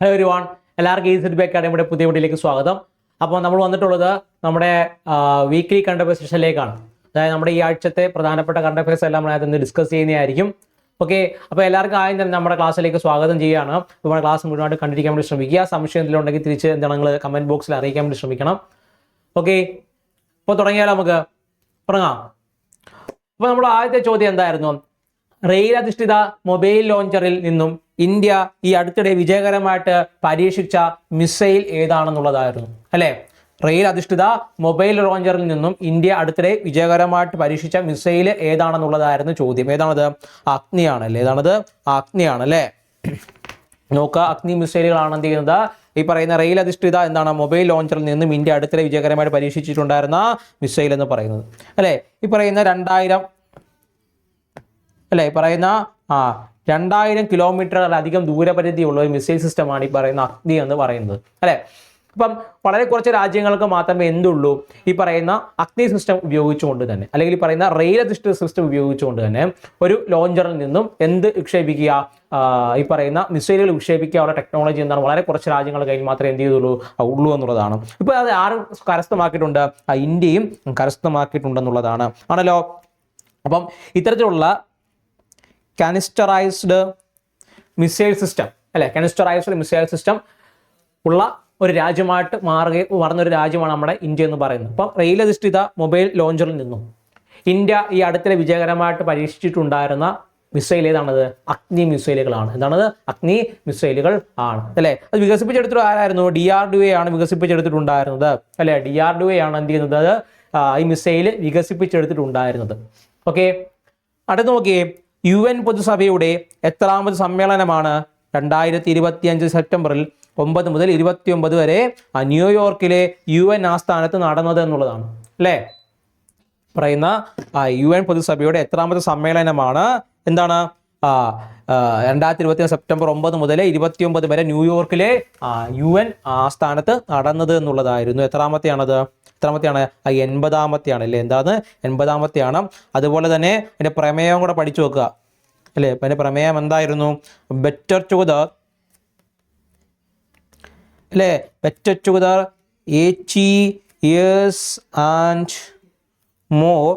Hello ഒരു one എല്ലാവർക്കും ഈ സെറ്റ് അക്കാഡമിയുടെ പുതിയ വീട്ടിലേക്ക് സ്വാഗതം. അപ്പോൾ നമ്മൾ വന്നിട്ടുള്ളത് നമ്മുടെ വീക്ക്ലി കണ്ടഫേഴ്സ് സെഷനിലേക്കാണ് അതായത് നമ്മുടെ ഈ ആഴ്ചത്തെ പ്രധാനപ്പെട്ട കണ്ടഫേഴ്സ് എല്ലാം നമ്മൾ അതിന് ഡിസ്കസ് ചെയ്യുന്നതായിരിക്കും. ഓക്കെ അപ്പോൾ എല്ലാവർക്കും ആദ്യം തന്നെ നമ്മുടെ ക്ലാസ്സിലേക്ക് സ്വാഗതം ചെയ്യുകയാണ്. നമ്മുടെ ക്ലാസ് മുഴുവനായിട്ട് കണ്ടിരിക്കാൻ വേണ്ടി ശ്രമിക്കുക. സംശയം എന്തെങ്കിലും ഉണ്ടെങ്കിൽ തിരിച്ച് എന്താണ് നിങ്ങൾ കമന്റ് ബോക്സിൽ അറിയിക്കാൻ വേണ്ടി ശ്രമിക്കണം. ഓക്കെ അപ്പോൾ തുടങ്ങിയാലോ നമുക്ക്? തുടങ്ങാം. അപ്പോൾ നമ്മുടെ ആദ്യത്തെ ചോദ്യം എന്തായിരുന്നു? റെയിൽ അധിഷ്ഠിത മൊബൈൽ ലോഞ്ചറിൽ നിന്നും ഇന്ത്യ ഈ അടുത്തിടെ വിജയകരമായിട്ട് പരീക്ഷിച്ച മിസൈൽ ഏതാണെന്നുള്ളതായിരുന്നു അല്ലേ? റെയിൽ അധിഷ്ഠിത മൊബൈൽ ലോഞ്ചറിൽ നിന്നും ഇന്ത്യ അടുത്തിടെ വിജയകരമായിട്ട് പരീക്ഷിച്ച മിസൈൽ ഏതാണെന്നുള്ളതായിരുന്നു ചോദ്യം. ഏതാണത്? അഗ്നിയാണ് അല്ലേ? ഏതാണത്? അഗ്നിയാണ് അല്ലേ? നോക്കുക അഗ്നി മിസൈലുകളാണ് എന്ത് ചെയ്യുന്നത്? ഈ പറയുന്ന റെയിൽ അധിഷ്ഠിത എന്താണ്? മൊബൈൽ ലോഞ്ചറിൽ നിന്നും ഇന്ത്യ അടുത്തിടെ വിജയകരമായിട്ട് പരീക്ഷിച്ചിട്ടുണ്ടായിരുന്ന മിസൈൽ എന്ന് പറയുന്നത് അല്ലേ? ഈ പറയുന്ന രണ്ടായിരം അല്ലേ? പറയുന്ന ആ രണ്ടായിരം കിലോമീറ്ററിലധികം ദൂരപരിധിയുള്ള ഒരു മിസൈൽ സിസ്റ്റമാണ് ഈ പറയുന്ന അഗ്നി എന്ന് പറയുന്നത്. അല്ലേ? അപ്പം വളരെ കുറച്ച് രാജ്യങ്ങൾക്ക് മാത്രമേ എന്തുള്ളൂ? ഈ പറയുന്ന അഗ്നി സിസ്റ്റം ഉപയോഗിച്ചുകൊണ്ട് തന്നെ അല്ലെങ്കിൽ ഈ പറയുന്ന റെയിൽ അധിഷ്ഠിത സിസ്റ്റം ഉപയോഗിച്ചുകൊണ്ട് തന്നെ ഒരു ലോഞ്ചറിൽ നിന്നും എന്ത് വിക്ഷേപിക്കുക? ഈ പറയുന്ന മിസൈലുകൾ വിക്ഷേപിക്കാനുള്ള ടെക്നോളജി എന്താണ് വളരെ കുറച്ച് രാജ്യങ്ങൾ കയ്യിൽ മാത്രമേ എന്ത് ചെയ്തുള്ളൂ? ഉള്ളൂ എന്നുള്ളതാണ്. ഇപ്പോൾ അത് ആരും കരസ്ഥമാക്കിയിട്ടുണ്ട്. ഇന്ത്യയും കരസ്ഥമാക്കിയിട്ടുണ്ടെന്നുള്ളതാണ്. ആണല്ലോ? അപ്പം ഇത്തരത്തിലുള്ള കാനിസ്റ്ററൈസ്ഡ് മിസൈൽ സിസ്റ്റം. അല്ലെ? കാനിസ്റ്ററൈസ്ഡ് മിസൈൽ സിസ്റ്റം ഉള്ള ഒരു രാജ്യമായിട്ട് മാറുകയും മാറുന്ന ഒരു രാജ്യമാണ് നമ്മുടെ ഇന്ത്യ എന്ന് പറയുന്നത്. അപ്പം റെയിൽ അധിഷ്ഠിത മൊബൈൽ ലോഞ്ചറിൽ നിന്നും. ഇന്ത്യ ഈ അടുത്തിടെ വിജയകരമായിട്ട് പരീക്ഷിച്ചിട്ടുണ്ടായിരുന്ന മിസൈൽ ഏതാണത്? അഗ്നി മിസൈലുകളാണ്. എന്താണത്? അഗ്നി മിസൈലുകൾ ആണ്. അല്ലെ? അത് വികസിപ്പിച്ചെടുത്തിട്ട് ആരായിരുന്നു? ഡി ആർ ഡി ആണ് വികസിപ്പിച്ചെടുത്തിട്ടുണ്ടായിരുന്നത്. അല്ലെ? ഡി ആർ ഡി ആണ് എന്ത് ചെയ്യുന്നത്? ഈ മിസൈൽ വികസിപ്പിച്ചെടുത്തിട്ടുണ്ടായിരുന്നത്. ഓക്കെ? അടുത്ത് നോക്കിയേ. യു എൻ പൊതുസഭയുടെ എത്രാമത് സമ്മേളനമാണ് രണ്ടായിരത്തി ഇരുപത്തി അഞ്ച് സെപ്റ്റംബറിൽ ഒമ്പത് മുതൽ ഇരുപത്തി ഒമ്പത് വരെ ന്യൂയോർക്കിലെ യു എൻ ആസ്ഥാനത്ത് നടന്നത് എന്നുള്ളതാണ് അല്ലേ? പറയുന്ന യു എൻ പൊതുസഭയുടെ എത്രാമത്തെ സമ്മേളനമാണ്. എന്താണ്? രണ്ടായിരത്തി ഇരുപത്തി സെപ്റ്റംബർ ഒമ്പത് മുതൽ ഇരുപത്തി ഒമ്പത് വരെ ന്യൂയോർക്കിലെ യു എൻ ആസ്ഥാനത്ത് നടന്നത് എന്നുള്ളതായിരുന്നു. എത്രാമത്തെയാണത്? എത്രാമത്തെയാണ്? എൺപതാമത്തെയാണ് അല്ലേ? എന്താണ്? എൺപതാമത്തെയാണ്. അതുപോലെ തന്നെ അതിന്റെ പ്രമേയം കൂടെ പഠിച്ചു വെക്കുക അല്ലേ? അതിന്റെ പ്രമേയം എന്തായിരുന്നു? ബെറ്റർ ടുഗദർ അല്ലേ? Better together eighty years and more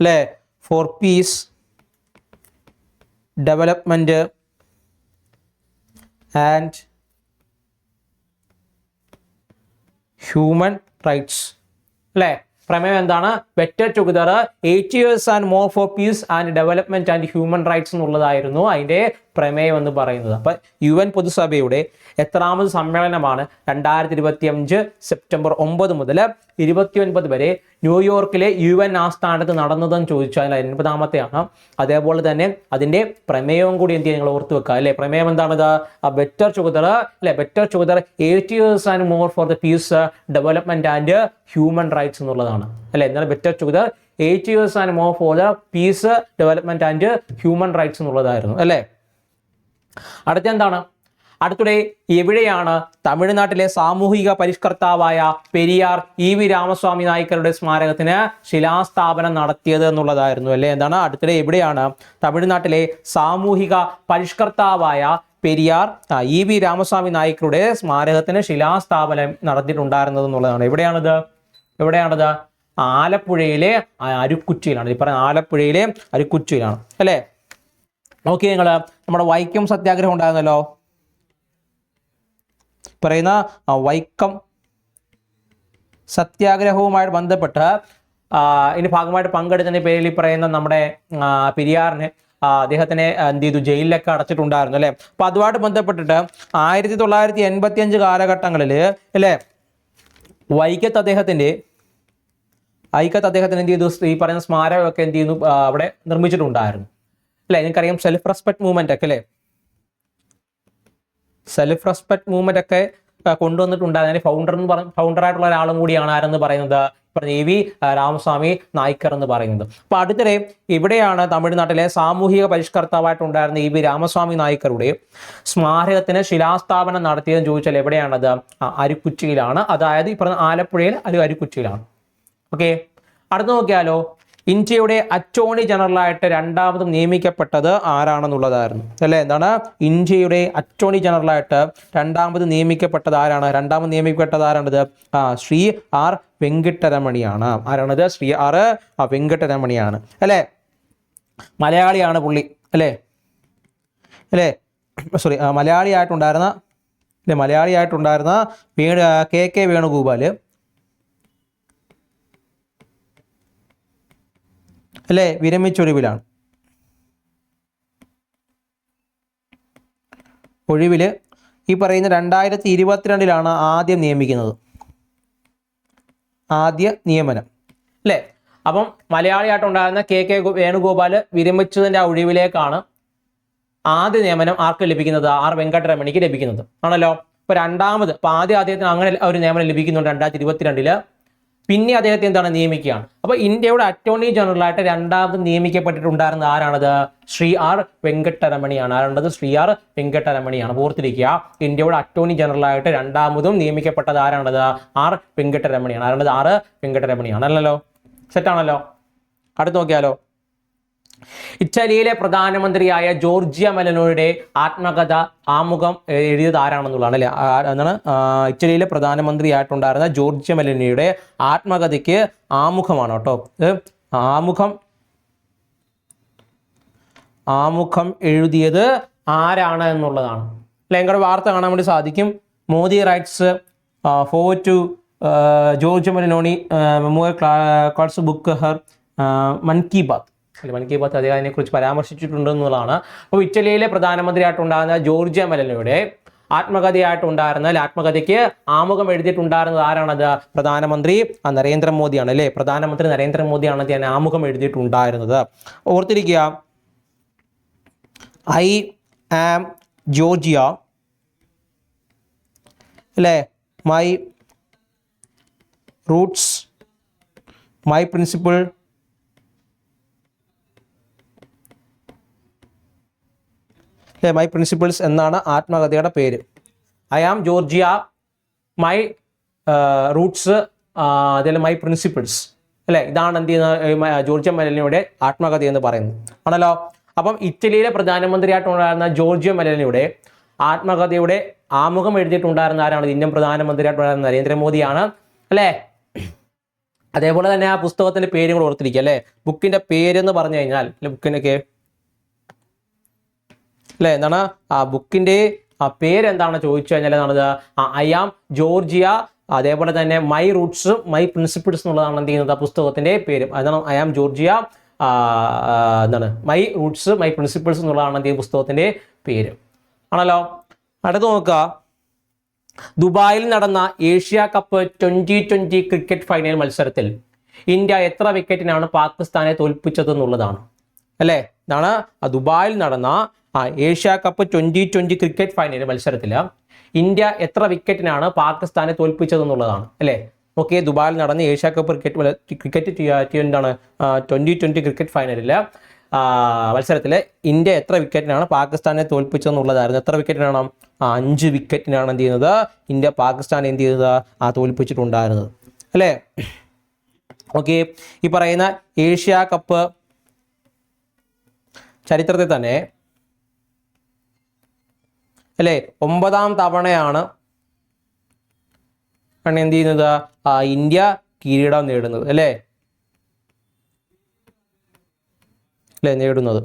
അല്ലേ? For peace development and human rights അല്ലേ പ്രമേയം എന്താണ്? Better together eight years and more for peace and development and human rights എന്നുള്ളതായിരുന്നു. അതിന്റെ പ്രമേയം എന്ന് പറയുന്നത്. അപ്പൊ യു എൻ പൊതുസഭയുടെ എത്രാമത് സമ്മേളനമാണ് രണ്ടായിരത്തി ഇരുപത്തി അഞ്ച് സെപ്റ്റംബർ ഒമ്പത് മുതൽ ഇരുപത്തി ഒൻപത് വരെ ന്യൂയോർക്കിലെ യു എൻ ആസ്ഥാനത്ത് നടന്നതെന്ന് ചോദിച്ചാൽ എൺപതാമത്തെയാണ്. അതേപോലെ തന്നെ അതിന്റെ പ്രമേയവും കൂടി എന്ത് നിങ്ങൾ ഓർത്ത് വെക്കുക. അല്ലെ? പ്രമേയം എന്താണത് ബെറ്റർ ചുഗതർ അല്ലെ? Better together eight years and more for the peace development and human rights എന്നുള്ളതാണ്. അല്ലെ? എന്നാൽ better together eight years and more for the peace development and human rights എന്നുള്ളതായിരുന്നു. അല്ലേ? അടുത്ത എന്താണ് അടുത്തിടെ എവിടെയാണ് തമിഴ്നാട്ടിലെ സാമൂഹിക പരിഷ്കർത്താവായ പെരിയാർ ഇ വി രാമസ്വാമി നായ്ക്കരുടെ സ്മാരകത്തിന് ശിലാസ്ഥാപനം നടത്തിയത് എന്നുള്ളതായിരുന്നു അല്ലേ? എന്താണ്? അടുത്തിടെ എവിടെയാണ് തമിഴ്നാട്ടിലെ സാമൂഹിക പരിഷ്കർത്താവായ പെരിയാർ ഇ വി രാമസ്വാമി നായ്ക്കരുടെ സ്മാരകത്തിന് ശിലാസ്ഥാപനം നടത്തിയിട്ടുണ്ടായിരുന്നത് എന്നുള്ളതാണ്. എവിടെയാണിത്? എവിടെയാണത്? ആലപ്പുഴയിലെ അരുക്കുറ്റിയിലാണ് ഈ പറയുന്ന ആലപ്പുഴയിലെ അരുക്കുറ്റിയിലാണ് അല്ലേ? നോക്കി നിങ്ങൾ നമ്മുടെ വൈക്കം സത്യാഗ്രഹം ഉണ്ടായിരുന്നല്ലോ. പറയുന്ന വൈക്കം സത്യാഗ്രഹവുമായി ബന്ധപ്പെട്ട് ആ, ഇതിന്റെ ഭാഗമായിട്ട് പങ്കെടുത്തതിന് പേരിൽ ഈ പറയുന്ന നമ്മുടെ പെരിയാറിന് അദ്ദേഹത്തിനെ എന്ത് ചെയ്തു? ജയിലിലൊക്കെ അടച്ചിട്ടുണ്ടായിരുന്നു അല്ലേ? അപ്പൊ അതുമായിട്ട് ബന്ധപ്പെട്ടിട്ട് ആയിരത്തി തൊള്ളായിരത്തി എൺപത്തി അഞ്ച് കാലഘട്ടങ്ങളിൽ അല്ലേ? വൈക്കത്ത് അദ്ദേഹത്തിന്റെ ഐക്കത്ത് അദ്ദേഹത്തിന് എന്ത് ചെയ്തു? ഈ പറയുന്ന സ്മാരകമൊക്കെ എന്ത് ചെയ്യുന്നു? അവിടെ നിർമ്മിച്ചിട്ടുണ്ടായിരുന്നു. അല്ലെ? നിങ്ങൾക്കറിയാം സെൽഫ് റെസ്പെക്ട് മൂവ്മെന്റ് ഒക്കെ അല്ലേ? സെൽഫ് റെസ്പെക്ട് മൂവ്മെന്റ് ഒക്കെ കൊണ്ടുവന്നിട്ടുണ്ട്. അതിന്റെ ഫൗണ്ടർ എന്ന് പറഞ്ഞ ഫൗണ്ടർ ആയിട്ടുള്ള ഒരാളും കൂടിയാണ് ആരെന്ന് പറയുന്നത്? എ വി രാമസ്വാമി നായ്ക്കർ എന്ന് പറയുന്നത്. അപ്പോൾ അടുത്തിടെ ഇവിടെയാണ് തമിഴ്നാട്ടിലെ സാമൂഹിക പരിഷ്കർത്താവായിട്ടുണ്ടായിരുന്ന എ വി രാമസ്വാമി നായ്ക്കറുടെ സ്മാരകത്തിന് ശിലാസ്ഥാപനം നടത്തിയതെന്ന് ചോദിച്ചാൽ എവിടെയാണത്? അരുക്കുറ്റിയിലാണ് അതായത് ഈ പറഞ്ഞ ആലപ്പുഴയിൽ അരു അരിക്കുച്ചിയിലാണ്. ഓക്കെ? അടുത്ത് നോക്കിയാലോ? ഇന്ത്യയുടെ അറ്റോർണി ജനറലായിട്ട് രണ്ടാമതും നിയമിക്കപ്പെട്ടത് ആരാണെന്നുള്ളതായിരുന്നു. അല്ലേ? എന്താണ്? ഇന്ത്യയുടെ അറ്റോർണി ജനറലായിട്ട് രണ്ടാമത് നിയമിക്കപ്പെട്ടത് ആരാണ്? രണ്ടാമത് നിയമിക്കപ്പെട്ടത് ആരാണിത്? ആ ശ്രീ ആർ വെങ്കിട്ടരമണിയാണ്. ആരാണിത്? ശ്രീ ആർ വെങ്കിട്ടരമണിയാണ്. അല്ലേ? മലയാളിയാണ് പുള്ളി. അല്ലേ? അല്ലേ? സോറി മലയാളിയായിട്ടുണ്ടായിരുന്ന അല്ലെ മലയാളിയായിട്ടുണ്ടായിരുന്ന വേണു കെ കെ വേണുഗോപാൽ അല്ലേ? വിരമിച്ചൊഴിവിലാണ് ഒഴിവിൽ ഈ പറയുന്ന രണ്ടായിരത്തി ഇരുപത്തിരണ്ടിലാണ് ആദ്യം നിയമിക്കുന്നത്. ആദ്യ നിയമനം. അല്ലേ? അപ്പം മലയാളിയായിട്ടുണ്ടായിരുന്ന കെ കെ വേണുഗോപാൽ വിരമിച്ചതിന്റെ ആ ഒഴിവിലേക്കാണ് ആദ്യ നിയമനം ആർക്ക് ലഭിക്കുന്നത്? ആർ വെങ്കട്ടരമണിക്ക് ലഭിക്കുന്നത്. ആണല്ലോ? ഇപ്പൊ രണ്ടാമത് ഇപ്പൊ ആദ്യ അദ്ദേഹത്തിന് അങ്ങനെ ഒരു നിയമനം ലഭിക്കുന്നുണ്ട് രണ്ടായിരത്തി ഇരുപത്തിരണ്ടിൽ പിന്നെ അദ്ദേഹത്തെ എന്താണ് നിയമിക്കുകയാണ്. അപ്പോൾ ഇന്ത്യയുടെ അറ്റോർണി ജനറലായിട്ട് രണ്ടാമത് നിയമിക്കപ്പെട്ടിട്ടുണ്ടായിരുന്ന ആരാണത്? ശ്രീ ആർ വെങ്കട്ടരമണിയാണ്. ആരാണത്? ശ്രീ ആർ വെങ്കട്ടരമണിയാണ്. ഓർത്തിരിക്കുക ഇന്ത്യയുടെ അറ്റോർണി ജനറലായിട്ട് രണ്ടാമതും നിയമിക്കപ്പെട്ടത് ആരാണത്? ആർ വെങ്കട്ടരമണിയാണ്. ആരാണത്? ആർ വെങ്കട്ടരമണിയാണ്. അല്ലല്ലോ? സെറ്റാണല്ലോ അടുത്ത് നോക്കിയാലോ? ഇറ്റലിയിലെ പ്രധാനമന്ത്രിയായ ജോർജിയ മെലനോയുടെ ആത്മകഥ ആമുഖം എഴുതിയത് ആരാണെന്നുള്ളതാണ് അല്ലെ? എന്താണ്? ഇറ്റലിയിലെ പ്രധാനമന്ത്രിയായിട്ടുണ്ടായിരുന്ന ജോർജിയ മെലനോയുടെ ആത്മകഥയ്ക്ക് ആമുഖമാണ് കേട്ടോ. ആമുഖം ആമുഖം എഴുതിയത് ആരാണ് എന്നുള്ളതാണ്. അല്ലെ? ഞങ്ങളുടെ വാർത്ത കാണാൻ വേണ്ടി സാധിക്കും. Modi writes foreword to Giorgia Meloni memoir book her Mann Ki Baat അല്ലെ മൻ കി ബാത്ത് അദ്ദേഹം അതിനെക്കുറിച്ച് പരാമർശിച്ചിട്ടുണ്ടെന്നുള്ളതാണ്. അപ്പോൾ ഇറ്റലിയിലെ പ്രധാനമന്ത്രിയായിട്ടുണ്ടാകുന്ന ജോർജിയ ആത്മകഥയായിട്ടുണ്ടായിരുന്ന അല്ലെ ആത്മകഥയ്ക്ക് ആമുഖം എഴുതിയിട്ടുണ്ടായിരുന്നത് ആരാണത്? പ്രധാനമന്ത്രി നരേന്ദ്രമോദിയാണ് അല്ലേ? പ്രധാനമന്ത്രി നരേന്ദ്രമോദിയാണ് ഞാൻ ആമുഖം എഴുതിയിട്ടുണ്ടായിരുന്നത്. ഓർത്തിരിക്കുക ഐ ആം ജോർജിയ അല്ലേ? My roots my principle my principles എന്നാണ് ആത്മകഥയുടെ പേര്. I am Giorgia my roots അതിൽ മൈ പ്രിൻസിപ്പിൾസ് അല്ലേ? ഇതാണ് എന്ത് ചെയ്യുന്ന ജോർജിയ മെലനിയുടെ ആത്മകഥ എന്ന് പറയുന്നത്. ആണല്ലോ? അപ്പം ഇറ്റലിയിലെ പ്രധാനമന്ത്രിയായിട്ടുണ്ടായിരുന്ന ജോർജിയ മെലനിയുടെ ആത്മകഥയുടെ ആമുഖം എഴുതിയിട്ടുണ്ടായിരുന്ന ആരാണ്? ഇന്ത്യൻ പ്രധാനമന്ത്രിയായിട്ടുണ്ടായിരുന്ന നരേന്ദ്രമോദിയാണ്. അല്ലേ? അതേപോലെ തന്നെ ആ പുസ്തകത്തിന്റെ പേരും കൂടെ ഓർത്തിരിക്കുക അല്ലേ? ബുക്കിന്റെ എന്ന് പറഞ്ഞു കഴിഞ്ഞാൽ ബുക്കിനൊക്കെ അല്ലെ? എന്താണ്? ആ ബുക്കിന്റെ ആ പേരെന്താണ് ചോദിച്ചു കഴിഞ്ഞാൽ എന്താണത് ഐ ആം ജോർജിയ അതേപോലെ തന്നെ മൈ റൂട്ട്സ് മൈ പ്രിൻസിപ്പിൾസ് എന്നുള്ളതാണ് എന്ത് ചെയ്യുന്നത്? ആ പുസ്തകത്തിന്റെ പേര്. അതാണ് ഐ ആം ജോർജിയ ആ, ആ, എന്താണ്? മൈ റൂട്ട്സ് മൈ പ്രിൻസിപ്പിൾസ് എന്നുള്ളതാണ് എന്ത് പുസ്തകത്തിന്റെ പേര്. ആണല്ലോ? അടുത്ത് നോക്കുക. ദുബായിൽ നടന്ന Asia cup twenty twenty cricket final മത്സരത്തിൽ ഇന്ത്യ എത്ര വിക്കറ്റിനാണ് പാകിസ്ഥാനെ തോൽപ്പിച്ചത് എന്നുള്ളതാണ്. അല്ലേ? ഇതാണ് ആ ദുബായിൽ നടന്ന ആ Asia cup twenty twenty cricket final മത്സരത്തിൽ ഇന്ത്യ എത്ര വിക്കറ്റിനാണ് പാകിസ്ഥാനെ തോൽപ്പിച്ചത് എന്നുള്ളതാണ് അല്ലേ? ഓക്കെ ദുബായിൽ നടന്ന ഏഷ്യ കപ്പ് ക്രിക്കറ്റ് ക്രിക്കറ്റ് എന്താണ് ട്വന്റി ട്വന്റി ക്രിക്കറ്റ് ഫൈനലിൽ മത്സരത്തിൽ ഇന്ത്യ എത്ര വിക്കറ്റിനാണ് പാകിസ്ഥാനെ തോൽപ്പിച്ചതെന്നുള്ളതായിരുന്നു. എത്ര വിക്കറ്റിനാണ് അഞ്ച് വിക്കറ്റിനാണ് എന്ത് ചെയ്യുന്നത്? ഇന്ത്യ പാകിസ്ഥാനെ എന്ത് ചെയ്തത്? ആ തോൽപ്പിച്ചിട്ടുണ്ടായിരുന്നത് അല്ലേ? ഓക്കെ ഈ പറയുന്ന ഏഷ്യ കപ്പ് ചരിത്രത്തിൽ തന്നെ അല്ലേ? ഒമ്പതാം തവണയാണ് ആണ് എന്ത് ചെയ്യുന്നത്? ഇന്ത്യ കിരീടം നേടുന്നത് അല്ലേ? അല്ലേ നേടുന്നത്.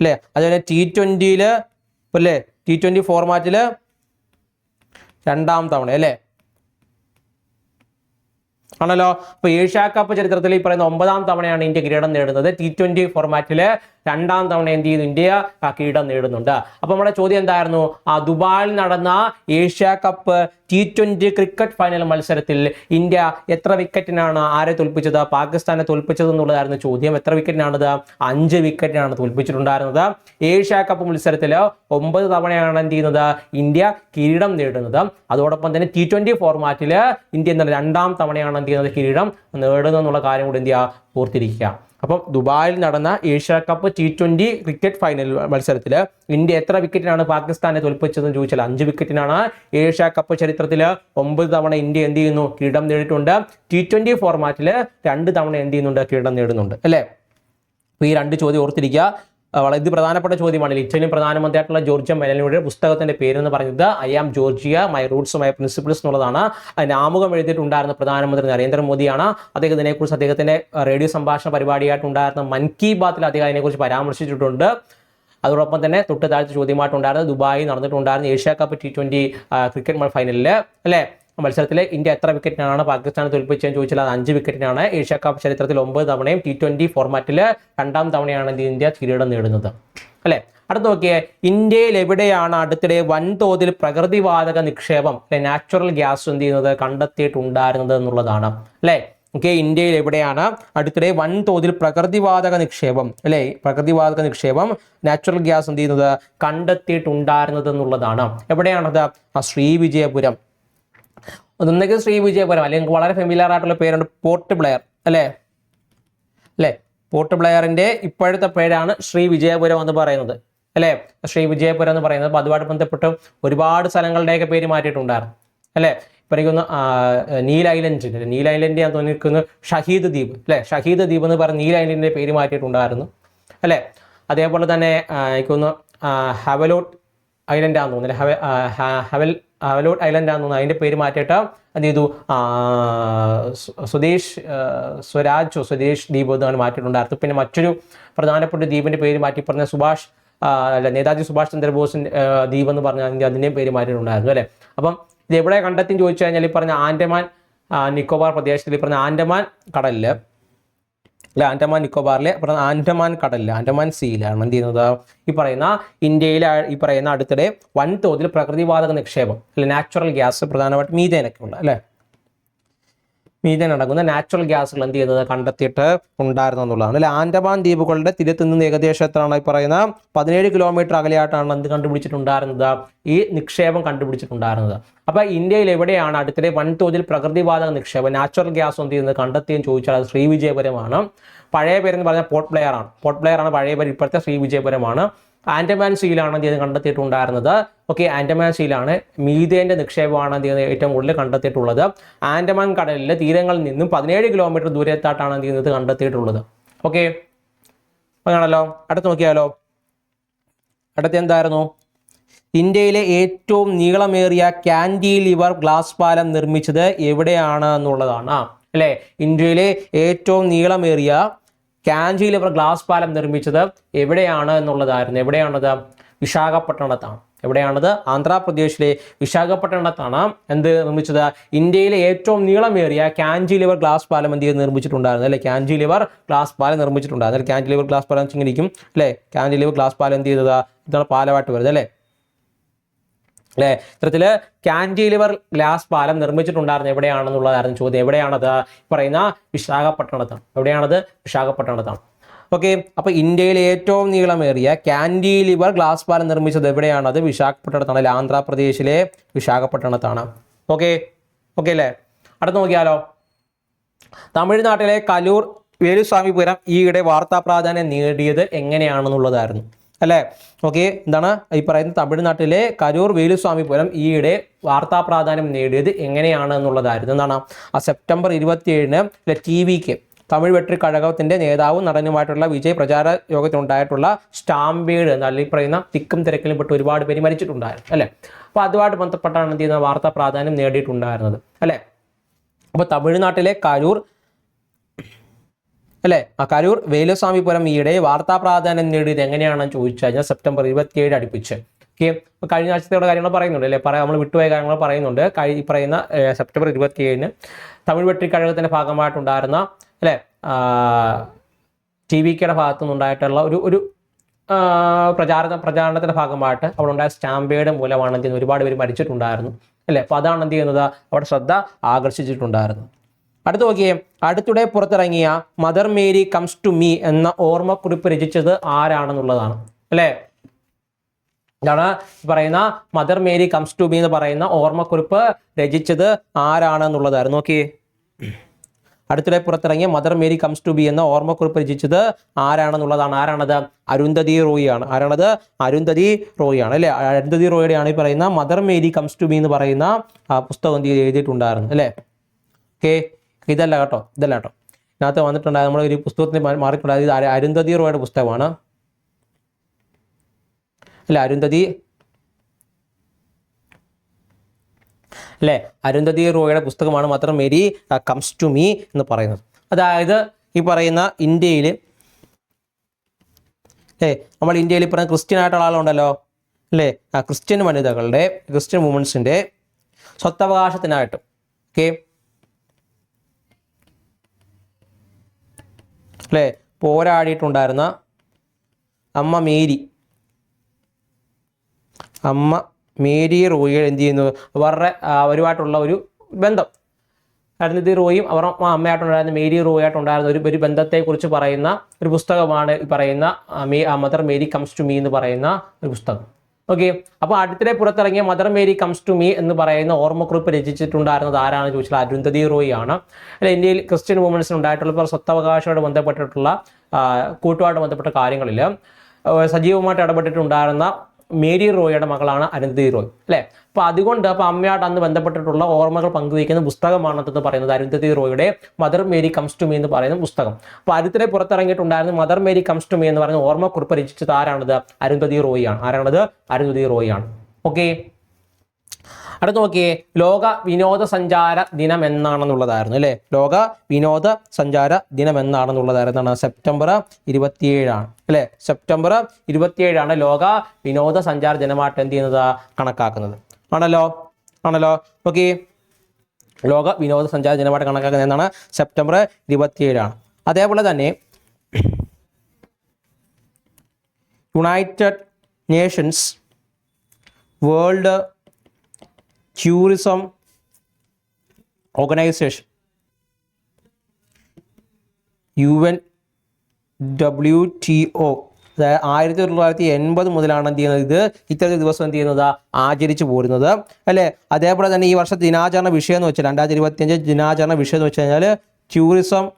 അല്ലേ? അതുപോലെ ടി ട്വന്റിയിൽ അല്ലേ? ടി ട്വന്റി ഫോർമാറ്റിൽ രണ്ടാം തവണ അല്ലേ? ആണല്ലോ? അപ്പൊ ഏഷ്യ കപ്പ് ചരിത്രത്തിൽ ഈ പറയുന്ന ഒമ്പതാം തവണയാണ് ഇന്ത്യ കിരീടം നേടുന്നത്. ടി ട്വന്റി ഫോർമാറ്റിൽ രണ്ടാം തവണ എന്ത് ചെയ്യുന്നു? ഇന്ത്യ കിരീടം നേടുന്നുണ്ട്. അപ്പൊ നമ്മുടെ ചോദ്യം എന്തായിരുന്നു? ആ ദുബായിൽ നടന്ന Asia cup T twenty cricket final മത്സരത്തിൽ ഇന്ത്യ എത്ര വിക്കറ്റിനാണ് ആരെ തോൽപ്പിച്ചത്? പാകിസ്ഥാനെ തോൽപ്പിച്ചത് എന്നുള്ളതായിരുന്നു ചോദ്യം. എത്ര വിക്കറ്റിനാണത് അഞ്ച് വിക്കറ്റിനാണ് തോൽപ്പിച്ചിട്ടുണ്ടായിരുന്നത്. ഏഷ്യ കപ്പ് മത്സരത്തിൽ ഒമ്പത് തവണയാണ് എന്ത് ചെയ്യുന്നത്? ഇന്ത്യ കിരീടം നേടുന്നത്. അതോടൊപ്പം തന്നെ ടി ട്വന്റി ഫോർമാറ്റിൽ ഇന്ത്യ എന്താണ് രണ്ടാം തവണയാണ് എന്ത് ചെയ്യുന്നത്? കിരീടം നേടുന്നത് എന്നുള്ള കാര്യം കൂടി ഇന്ത്യ ഓർത്തിരിക്കുക. അപ്പം ദുബായിൽ നടന്ന Asia cup T twenty cricket final മത്സരത്തിൽ ഇന്ത്യ എത്ര വിക്കറ്റിനാണ് പാകിസ്ഥാനെ തോൽപ്പിച്ചതെന്ന് ചോദിച്ചാൽ അഞ്ച് വിക്കറ്റിനാണ് ഏഷ്യ കപ്പ് ചരിത്രത്തിൽ ഒമ്പത് തവണ ഇന്ത്യ എന്ത് ചെയ്യുന്നു? കിരീടം നേടിയിട്ടുണ്ട്. ടി ട്വന്റി ഫോർമാറ്റിൽ രണ്ട് തവണ എന്ത് ചെയ്യുന്നുണ്ട്? കിരീടം നേടുന്നുണ്ട്. അല്ലേ? ഈ രണ്ട് ചോദ്യം ഓർത്തിരിക്കുക. വളരെ ഇത് പ്രധാനപ്പെട്ട ചോദ്യമാണ് ഇറ്റലിയൻ പ്രധാനമന്ത്രിയായിട്ടുള്ള ജോർജിയ മെലനിയുടെ പുസ്തകത്തിന്റെ പേര് എന്ന് പറയുന്നത് I am Giorgia my roots my principles എന്നുള്ളതാണ്. നാമുഖം എഴുതിയിട്ടുണ്ടായിരുന്ന പ്രധാനമന്ത്രി നരേന്ദ്രമോദിയാണ്. അദ്ദേഹം ഇതിനെക്കുറിച്ച് അദ്ദേഹത്തിന്റെ റേഡിയോ സംഭാഷണ പരിപാടിയായിട്ടുണ്ടായിരുന്ന മൻ കി ബാത്തിൽ അദ്ദേഹം അതിനെക്കുറിച്ച് പരാമർശിച്ചിട്ടുണ്ട്. അതോടൊപ്പം തന്നെ തൊട്ട് താഴ്ച ചോദ്യമായിട്ടുണ്ടായിരുന്നത് Dubai നടന്നിട്ടുണ്ടായിരുന്ന Asia cup T twenty cricket ഫൈനലിൽ അല്ലേ? മത്സരത്തിൽ ഇന്ത്യ എത്ര വിക്കറ്റിനാണ് പാകിസ്ഥാനെ തോൽപ്പിച്ചതെന്ന് ചോദിച്ചാൽ അത് അഞ്ച് വിക്കറ്റിനാണ്. ഏഷ്യ കപ്പ് ചരിത്രത്തിൽ ഒമ്പത് തവണയും ടി ട്വന്റി ഫോർമാറ്റിൽ രണ്ടാം തവണയാണ് ഇന്ത്യ കിരീടം നേടുന്നത്. അല്ലേ? അടുത്ത് നോക്കിയേ ഇന്ത്യയിൽ എവിടെയാണ് അടുത്തിടെ വൻതോതിൽ പ്രകൃതിവാതക നിക്ഷേപം അല്ലെ നാച്ചുറൽ ഗ്യാസ് എന്ത് ചെയ്യുന്നത് കണ്ടെത്തിയിട്ടുണ്ടായിരുന്നത് എന്നുള്ളതാണ്. അല്ലേ? ഓക്കെ ഇന്ത്യയിൽ എവിടെയാണ് അടുത്തിടെ വൻതോതിൽ പ്രകൃതിവാതക നിക്ഷേപം അല്ലേ? പ്രകൃതിവാതക നിക്ഷേപം നാച്ചുറൽ ഗ്യാസ് എന്ത് ചെയ്യുന്നത് കണ്ടെത്തിയിട്ടുണ്ടായിരുന്നത് എന്നുള്ളതാണ്. എവിടെയാണത്? ആ ശ്രീവിജയപുരം. ഒന്നെങ്കിൽ ശ്രീവിജയപുരം അല്ലെങ്കിൽ വളരെ ഫെമിലിയർ ആയിട്ടുള്ള പേരുണ്ട് പോർട്ട് ബ്ലെയർ അല്ലേ? അല്ലേ? പോർട്ട് ബ്ലെയറിന്റെ ഇപ്പോഴത്തെ പേരാണ് ശ്രീ വിജയപുരം എന്ന് പറയുന്നത് അല്ലേ? ശ്രീ വിജയപുരം എന്ന് പറയുന്നത് അപ്പോൾ അതുമായിട്ട് ബന്ധപ്പെട്ട് ഒരുപാട് സ്ഥലങ്ങളുടെയൊക്കെ പേര് മാറ്റിയിട്ടുണ്ടായിരുന്നു അല്ലേ? ഇപ്പം എനിക്കൊന്ന് നീൽ ഐലൻഡ് നീൽ ഐലൻഡ് ഞാൻ തോന്നിയിരിക്കുന്നു ഷഹീദ് ദ്വീപ് അല്ലേ? ഷഹീദ് ദ്വീപ് എന്ന് പറഞ്ഞ നീൽ ഐലൻഡിന്റെ പേര് മാറ്റിയിട്ടുണ്ടായിരുന്നു അല്ലേ? അതേപോലെ തന്നെ എനിക്കൊന്ന് ഹവലോട്ട് ഐലൻഡ് ആണെന്ന് തോന്നുന്നു ഹവ ആ, ഹവൽ ഹവലോട്ട് ഐലൻഡ് ആണെന്ന് അതിന്റെ പേര് മാറ്റിയിട്ട് എന്ത് ചെയ്തു? സ്വദേശ് സ്വരാജ് സ്വദേശ് ദ്വീപ് എന്നാണ് മാറ്റിയിട്ടുണ്ടായിരുന്നു. പിന്നെ മറ്റൊരു പ്രധാനപ്പെട്ട ദ്വീപിന്റെ പേര് മാറ്റി പറഞ്ഞ സുഭാഷ് അല്ല നേതാജി സുഭാഷ് ചന്ദ്രബോസിന്റെ ദ്വീപ് എന്ന് പറഞ്ഞാൽ അതിന്റെയും പേര് മാറ്റിയിട്ടുണ്ടായിരുന്നു അല്ലേ? അപ്പം ഇത് എവിടെ കണ്ടെത്തി ചോദിച്ചു കഴിഞ്ഞാൽ ഈ പറഞ്ഞ ആൻഡമാൻ നിക്കോബാർ പ്രദേശത്തിൽ ഈ പറഞ്ഞ ആൻഡമാൻ കടലിൽ അല്ല ആൻഡമാൻ നിക്കോബാറിലെ ആൻഡമാൻ കടലിൽ ആൻഡമാൻ സീയിലാണ് എന്ത് ചെയ്യുന്നത്? ഈ പറയുന്ന ഇന്ത്യയിലെ ഈ പറയുന്ന അടുത്തിടെ വൻതോതിൽ പ്രകൃതിവാതക നിക്ഷേപം അല്ലെ നാച്ചുറൽ ഗ്യാസ് പ്രധാനമായിട്ട് മീതേനൊക്കെ ഉണ്ട് അല്ലേ? മീതേൻ നടക്കുന്ന നാച്ചുറൽ ഗ്യാസുകൾ എന്ത് ചെയ്യുന്നത്? കണ്ടെത്തിയിട്ട് ഉണ്ടായിരുന്നു എന്നുള്ളതാണ്. അല്ലെ? ആൻഡമാൻ ദ്വീപുകളുടെ തീരത്ത് നിന്ന് ഏകദേശം എത്രയാണ് ഈ പറയുന്ന പതിനേഴ് കിലോമീറ്റർ അകലെയായിട്ടാണ് എന്ത് കണ്ടുപിടിച്ചിട്ടുണ്ടായിരുന്നത്? ഈ നിക്ഷേപം കണ്ടുപിടിച്ചിട്ടുണ്ടായിരുന്നത്. അപ്പൊ ഇന്ത്യയിൽ എവിടെയാണ് അടുത്തിടെ വൻതോതിൽ പ്രകൃതിവാതക നിക്ഷേപം നാച്ചുറൽ ഗ്യാസ് എന്ത് ചെയ്യുന്നത്? കണ്ടെത്തിയെന്ന് ചോദിച്ചാൽ ശ്രീവിജയപുരമാണ് പഴയ പേരെന്ന് പറഞ്ഞാൽ പോർട്ട് പ്ലെയർ ആണ് പോർട്ട് പ്ലെയർ ആണ് പഴയ പേര്. ഇപ്പോഴത്തെ ശ്രീവിജയപുരമാണ് ആൻഡമാൻ സീലാണ് എന്ത് ചെയ്ത് കണ്ടെത്തിയിട്ടുണ്ടായിരുന്നത്? ഓക്കെ ആൻഡമാൻ സീലാണ് മീതേന്റെ നിക്ഷേപമാണ് എന്ത് ചെയ്യുന്നത് ഏറ്റവും കൂടുതൽ കണ്ടെത്തിയിട്ടുള്ളത്. ആൻഡമാൻ കടലിലെ തീരങ്ങളിൽ നിന്നും പതിനേഴ് കിലോമീറ്റർ ദൂരത്തായിട്ടാണ് എന്ത് ചെയ്യുന്നത് കണ്ടെത്തിയിട്ടുള്ളത്. ഓക്കെ അങ്ങനെയാണല്ലോ അടുത്ത് നോക്കിയാലോ? അടുത്ത് എന്തായിരുന്നു? ഇന്ത്യയിലെ ഏറ്റവും നീളമേറിയ കാൻഡിലിവർ ഗ്ലാസ് പാലം നിർമ്മിച്ചത് എവിടെയാണ് എന്നുള്ളതാണ്. അല്ലേ? ഇന്ത്യയിലെ ഏറ്റവും നീളമേറിയ കാൻഡിലിവർ ഗ്ലാസ് പാലം നിർമ്മിച്ചത് എവിടെയാണ് എന്നുള്ളതായിരുന്നു. എവിടെയാണത്? വിശാഖപട്ടണത്താണ്. എവിടെയാണത്? ആന്ധ്രാപ്രദേശിലെ വിശാഖപട്ടണത്താണ് എന്ത് നിർമ്മിച്ചത്? ഇന്ത്യയിലെ ഏറ്റവും നീളമേറിയ കാഞ്ചിലിവർ ഗ്ലാസ് പാലം എന്ത് ചെയ്ത് നിർമ്മിച്ചിട്ടുണ്ടായിരുന്നു അല്ലെ? കാഞ്ചിലിവർ ഗ്ലാസ് പാലം നിർമ്മിച്ചിട്ടുണ്ടായിരുന്നു. അല്ലെ കാഞ്ചിലിവർ ഗ്ലാസ് പാലം വെച്ചിരിക്കും അല്ലെ? കാഞ്ചിലിവർ ഗ്ലാസ് പാലം എന്ത് ചെയ്തത്? ഇതാണ് പാലമായിട്ട് വരുന്നത് അല്ലേ? അല്ലെ? ഇത്തരത്തിൽ കാന്റിലിവർ ഗ്ലാസ് പാലം നിർമ്മിച്ചിട്ടുണ്ടായിരുന്നു. എവിടെയാണെന്നുള്ളതായിരുന്നു ചോദ്യം. എവിടെയാണത്? പറയുന്ന വിശാഖപട്ടണത്താണ് എവിടെയാണത്? വിശാഖപട്ടണത്താണ് ഓക്കെ. അപ്പൊ ഇന്ത്യയിൽ ഏറ്റവും നീളമേറിയ കാന്റിലിവർ ഗ്ലാസ് പാലം നിർമ്മിച്ചത് എവിടെയാണത്? വിശാഖപട്ടണത്താണ്. ആന്ധ്രാപ്രദേശിലെ വിശാഖപട്ടണത്താണ്. ഓക്കെ. ഓക്കെ അല്ലേ? അടുത്ത് നോക്കിയാലോ. തമിഴ്നാട്ടിലെ കലൂർ വേലുസ്വാമിപുരം ഈയിടെ വാർത്താ പ്രാധാന്യം നേടിയത് എങ്ങനെയാണെന്നുള്ളതായിരുന്നു. അല്ലേ? ഓക്കെ എന്താണ്? ഈ പറയുന്ന തമിഴ്നാട്ടിലെ കരൂർ വേലുസ്വാമിപുരം ഈയിടെ വാർത്താ പ്രാധാന്യം നേടിയത് എങ്ങനെയാണ് എന്നുള്ളതായിരുന്നു. എന്താണ്? ആ സെപ്റ്റംബർ ഇരുപത്തിയേഴിന് ടി വിക്ക് തമിഴ് വെട്രി കഴകത്തിന്റെ നേതാവും നടനുമായിട്ടുള്ള വിജയ് പ്രചാര യോഗത്തിനുണ്ടായിട്ടുള്ള സ്റ്റാമ്പേഡ് എന്നാൽ ഈ പറയുന്ന തിക്കും തിരക്കിലും പെട്ട് ഒരുപാട് പേര് മരിച്ചിട്ടുണ്ടായിരുന്നു അല്ലേ? അപ്പോൾ അതുമായിട്ട് ബന്ധപ്പെട്ടാണ് എന്ത് ചെയ്യുന്ന വാർത്താ പ്രാധാന്യം നേടിയിട്ടുണ്ടായിരുന്നത് അല്ലേ? അപ്പോൾ തമിഴ്നാട്ടിലെ കരൂർ അല്ലേ? ആ കരൂർ വേലുസ്വാമിപുരം ഈയിടെ വാർത്താ പ്രാധാന്യം നേടിയത് എങ്ങനെയാണെന്ന് ചോദിച്ചു കഴിഞ്ഞാൽ സെപ്റ്റംബർ ഇരുപത്തിയേഴ് അടുപ്പിച്ച്. ഓക്കെ? കഴിഞ്ഞ ആഴ്ചത്തെ കാര്യങ്ങൾ പറയുന്നുണ്ട് അല്ലേ? പറയാം നമ്മൾ വിട്ടുപോയ കാര്യങ്ങൾ പറയുന്നുണ്ട്. കഴി പറയുന്ന സെപ്റ്റംബർ ഇരുപത്തിയേഴിന് തമിഴ് വെട്ടിക്കഴകത്തിന്റെ ഭാഗമായിട്ടുണ്ടായിരുന്ന അല്ലേ? ടി വി കെയുടെ ഭാഗത്തു നിന്നുണ്ടായിട്ടുള്ള ഒരു ഒരു പ്രചാരണ പ്രചാരണത്തിന്റെ ഭാഗമായിട്ട് അവിടെ ഉണ്ടായ സ്റ്റാമ്പേഡ് മൂലമാണ് എന്ത് ഒരുപാട് പേര് മരിച്ചിട്ടുണ്ടായിരുന്നു. അല്ലേ? അപ്പോൾ അതാണ് എന്ത് ചെയ്യുന്നത്? അവിടെ ശ്രദ്ധ ആകർഷിച്ചിട്ടുണ്ടായിരുന്നു. അടുത്ത് നോക്കിയേ അടുത്തിടെ പുറത്തിറങ്ങിയ mother Mary comes to me എന്ന ഓർമ്മക്കുറിപ്പ് രചിച്ചത് ആരാണെന്നുള്ളതാണ് അല്ലേ? ഇതാണ് പറയുന്ന mother Mary comes to me എന്ന് പറയുന്ന ഓർമ്മക്കുറിപ്പ് രചിച്ചത് ആരാണെന്നുള്ളതായിരുന്നു. നോക്കിയേ. അടുത്തിടെ പുറത്തിറങ്ങിയ mother Mary comes to me എന്ന ഓർമ്മക്കുറിപ്പ് രചിച്ചത് ആരാണെന്നുള്ളതാണ്. ആരാണത്? അരുന്ധതി റോയിയാണ്. ആരാണത്? അരുന്ധതി റോയിയാണ് അല്ലേ? അരുന്ധതി റോയിയുടെയാണ് ഈ പറയുന്ന mother Mary comes to me എന്ന് പറയുന്ന പുസ്തകം എഴുതിയിട്ടുണ്ടായിരുന്നു അല്ലേ? ഓക്കെ. ഇതല്ല കേട്ടോ ഇതല്ല കേട്ടോ. ഇതിനകത്ത് വന്നിട്ടുണ്ടായത് നമ്മൾ ഒരു പുസ്തകത്തിന് മാറിയിട്ടുണ്ടായത് ഇത് അരുന്ധതി റോയുടെ പുസ്തകമാണ്. അല്ല അരുന്ധതി? അല്ലേ അരുന്ധതി റോയുടെ പുസ്തകമാണ് മാത്രം മേരി കംസ് ടു മീ എന്ന് പറയുന്നത്. അതായത് ഈ പറയുന്ന ഇന്ത്യയിൽ അല്ലേ നമ്മൾ ഇന്ത്യയിൽ പറയുന്ന ക്രിസ്ത്യൻ ആയിട്ടുള്ള ആളുണ്ടല്ലോ. അല്ലേ ആ ക്രിസ്ത്യൻ വനിതകളുടെ ക്രിസ്ത്യൻ വുമൻസിന്റെ സ്വത്തവകാശത്തിനായിട്ട് ഓക്കെ? അല്ലേ? പോരാടിയിട്ടുണ്ടായിരുന്ന അമ്മ മേരി. അമ്മ മേരി റോയി എന്ത് ചെയ്യുന്നു? അവരുടെ അവരുമായിട്ടുള്ള ഒരു ബന്ധം. അരുന്ധതി റോയും അവർ അമ്മയായിട്ടുണ്ടായിരുന്ന മേരി റോയായിട്ടുണ്ടായിരുന്ന ഒരു ഒരു ബന്ധത്തെക്കുറിച്ച് പറയുന്ന ഒരു പുസ്തകമാണ് പറയുന്ന may mother Mary comes to me എന്ന് പറയുന്ന ഒരു പുസ്തകം. ഓക്കെ അപ്പോൾ അടുത്തിടെ പുറത്തിറങ്ങിയ mother Mary comes to me എന്ന് പറയുന്ന ഓർമ്മക്കുറിപ്പ് രചിച്ചിട്ടുണ്ടായിരുന്നത് ആരാണെന്ന് ചോദിച്ചാൽ അരുന്ധതി റോയി ആണ്. അല്ല ഇന്ത്യയിൽ ക്രിസ്ത്യൻ വുമൻസിന് ഉണ്ടായിട്ടുള്ള ഇപ്പോൾ സ്വത്തവകാശമായിട്ട് ബന്ധപ്പെട്ടിട്ടുള്ള കൂട്ടുമായിട്ട് ബന്ധപ്പെട്ട കാര്യങ്ങളിൽ സജീവമായിട്ട് ഇടപെട്ടിട്ടുണ്ടായിരുന്ന മേരി റോയുടെ മകളാണ് അരുന്ധതി റോയ് അല്ലേ? അപ്പോൾ അതുകൊണ്ട് അപ്പോൾ അമ്മയായിട്ട് അന്ന് ബന്ധപ്പെട്ടിട്ടുള്ള ഓർമ്മകൾ പങ്കുവയ്ക്കുന്ന പുസ്തകമാണെന്ന് പറയുന്നത്. Arundhati റോയുടെ mother Mary comes to me എന്ന് പറയുന്ന പുസ്തകം. അപ്പോൾ അരുത്തിനെ പുറത്തിറങ്ങിയിട്ടുണ്ടായിരുന്ന mother Mary comes to me എന്ന് പറയുന്ന ഓർമ്മക്കുറിപ്പ് രചിച്ചത് ആരാണത്? അരുന്ധതി റോയി ആണ് ആരാണത്? അരുന്ധതി റോയി ആണ് ഓക്കെ അടുത്ത് നോക്കിയേ ലോക വിനോദസഞ്ചാര ദിനം എന്നാണെന്നുള്ളതായിരുന്നു അല്ലേ? ലോക വിനോദ സഞ്ചാര ദിനം എന്നാണെന്നുള്ളതായിരുന്നു സെപ്റ്റംബർ ഇരുപത്തിയേഴാണ് അല്ലേ? സെപ്റ്റംബർ ഇരുപത്തിയേഴാണ് ലോക വിനോദസഞ്ചാര ദിനമായിട്ട് എന്ത് ചെയ്യുന്നത്? കണക്കാക്കുന്നത്. ആണല്ലോ? ആണല്ലോ? ഓക്കെ ലോക വിനോദസഞ്ചാര ദിനമായിട്ട് കണക്കാക്കുന്നത് എന്നാണ് സെപ്റ്റംബർ ഇരുപത്തിയേഴാണ്. അതേപോലെ തന്നെ United Nations World Tourism Organization U N W T O അതായത് ആയിരത്തി തൊള്ളായിരത്തി എൺപത് മുതലാണ് എന്ത് ചെയ്യുന്നത് ഇത്? ഇത്തരത്തിൽ ദിവസം എന്ത് ചെയ്യുന്നത്? ആചരിച്ചു പോരുന്നത്. അല്ലേ? അതേപോലെ തന്നെ ഈ വർഷത്തെ ദിനാചരണ വിഷയം എന്ന് വെച്ചാൽ രണ്ടായിരത്തി ഇരുപത്തിയഞ്ച് ദിനാചരണ വിഷയം എന്ന് വെച്ച് കഴിഞ്ഞാൽ ടൂറിസം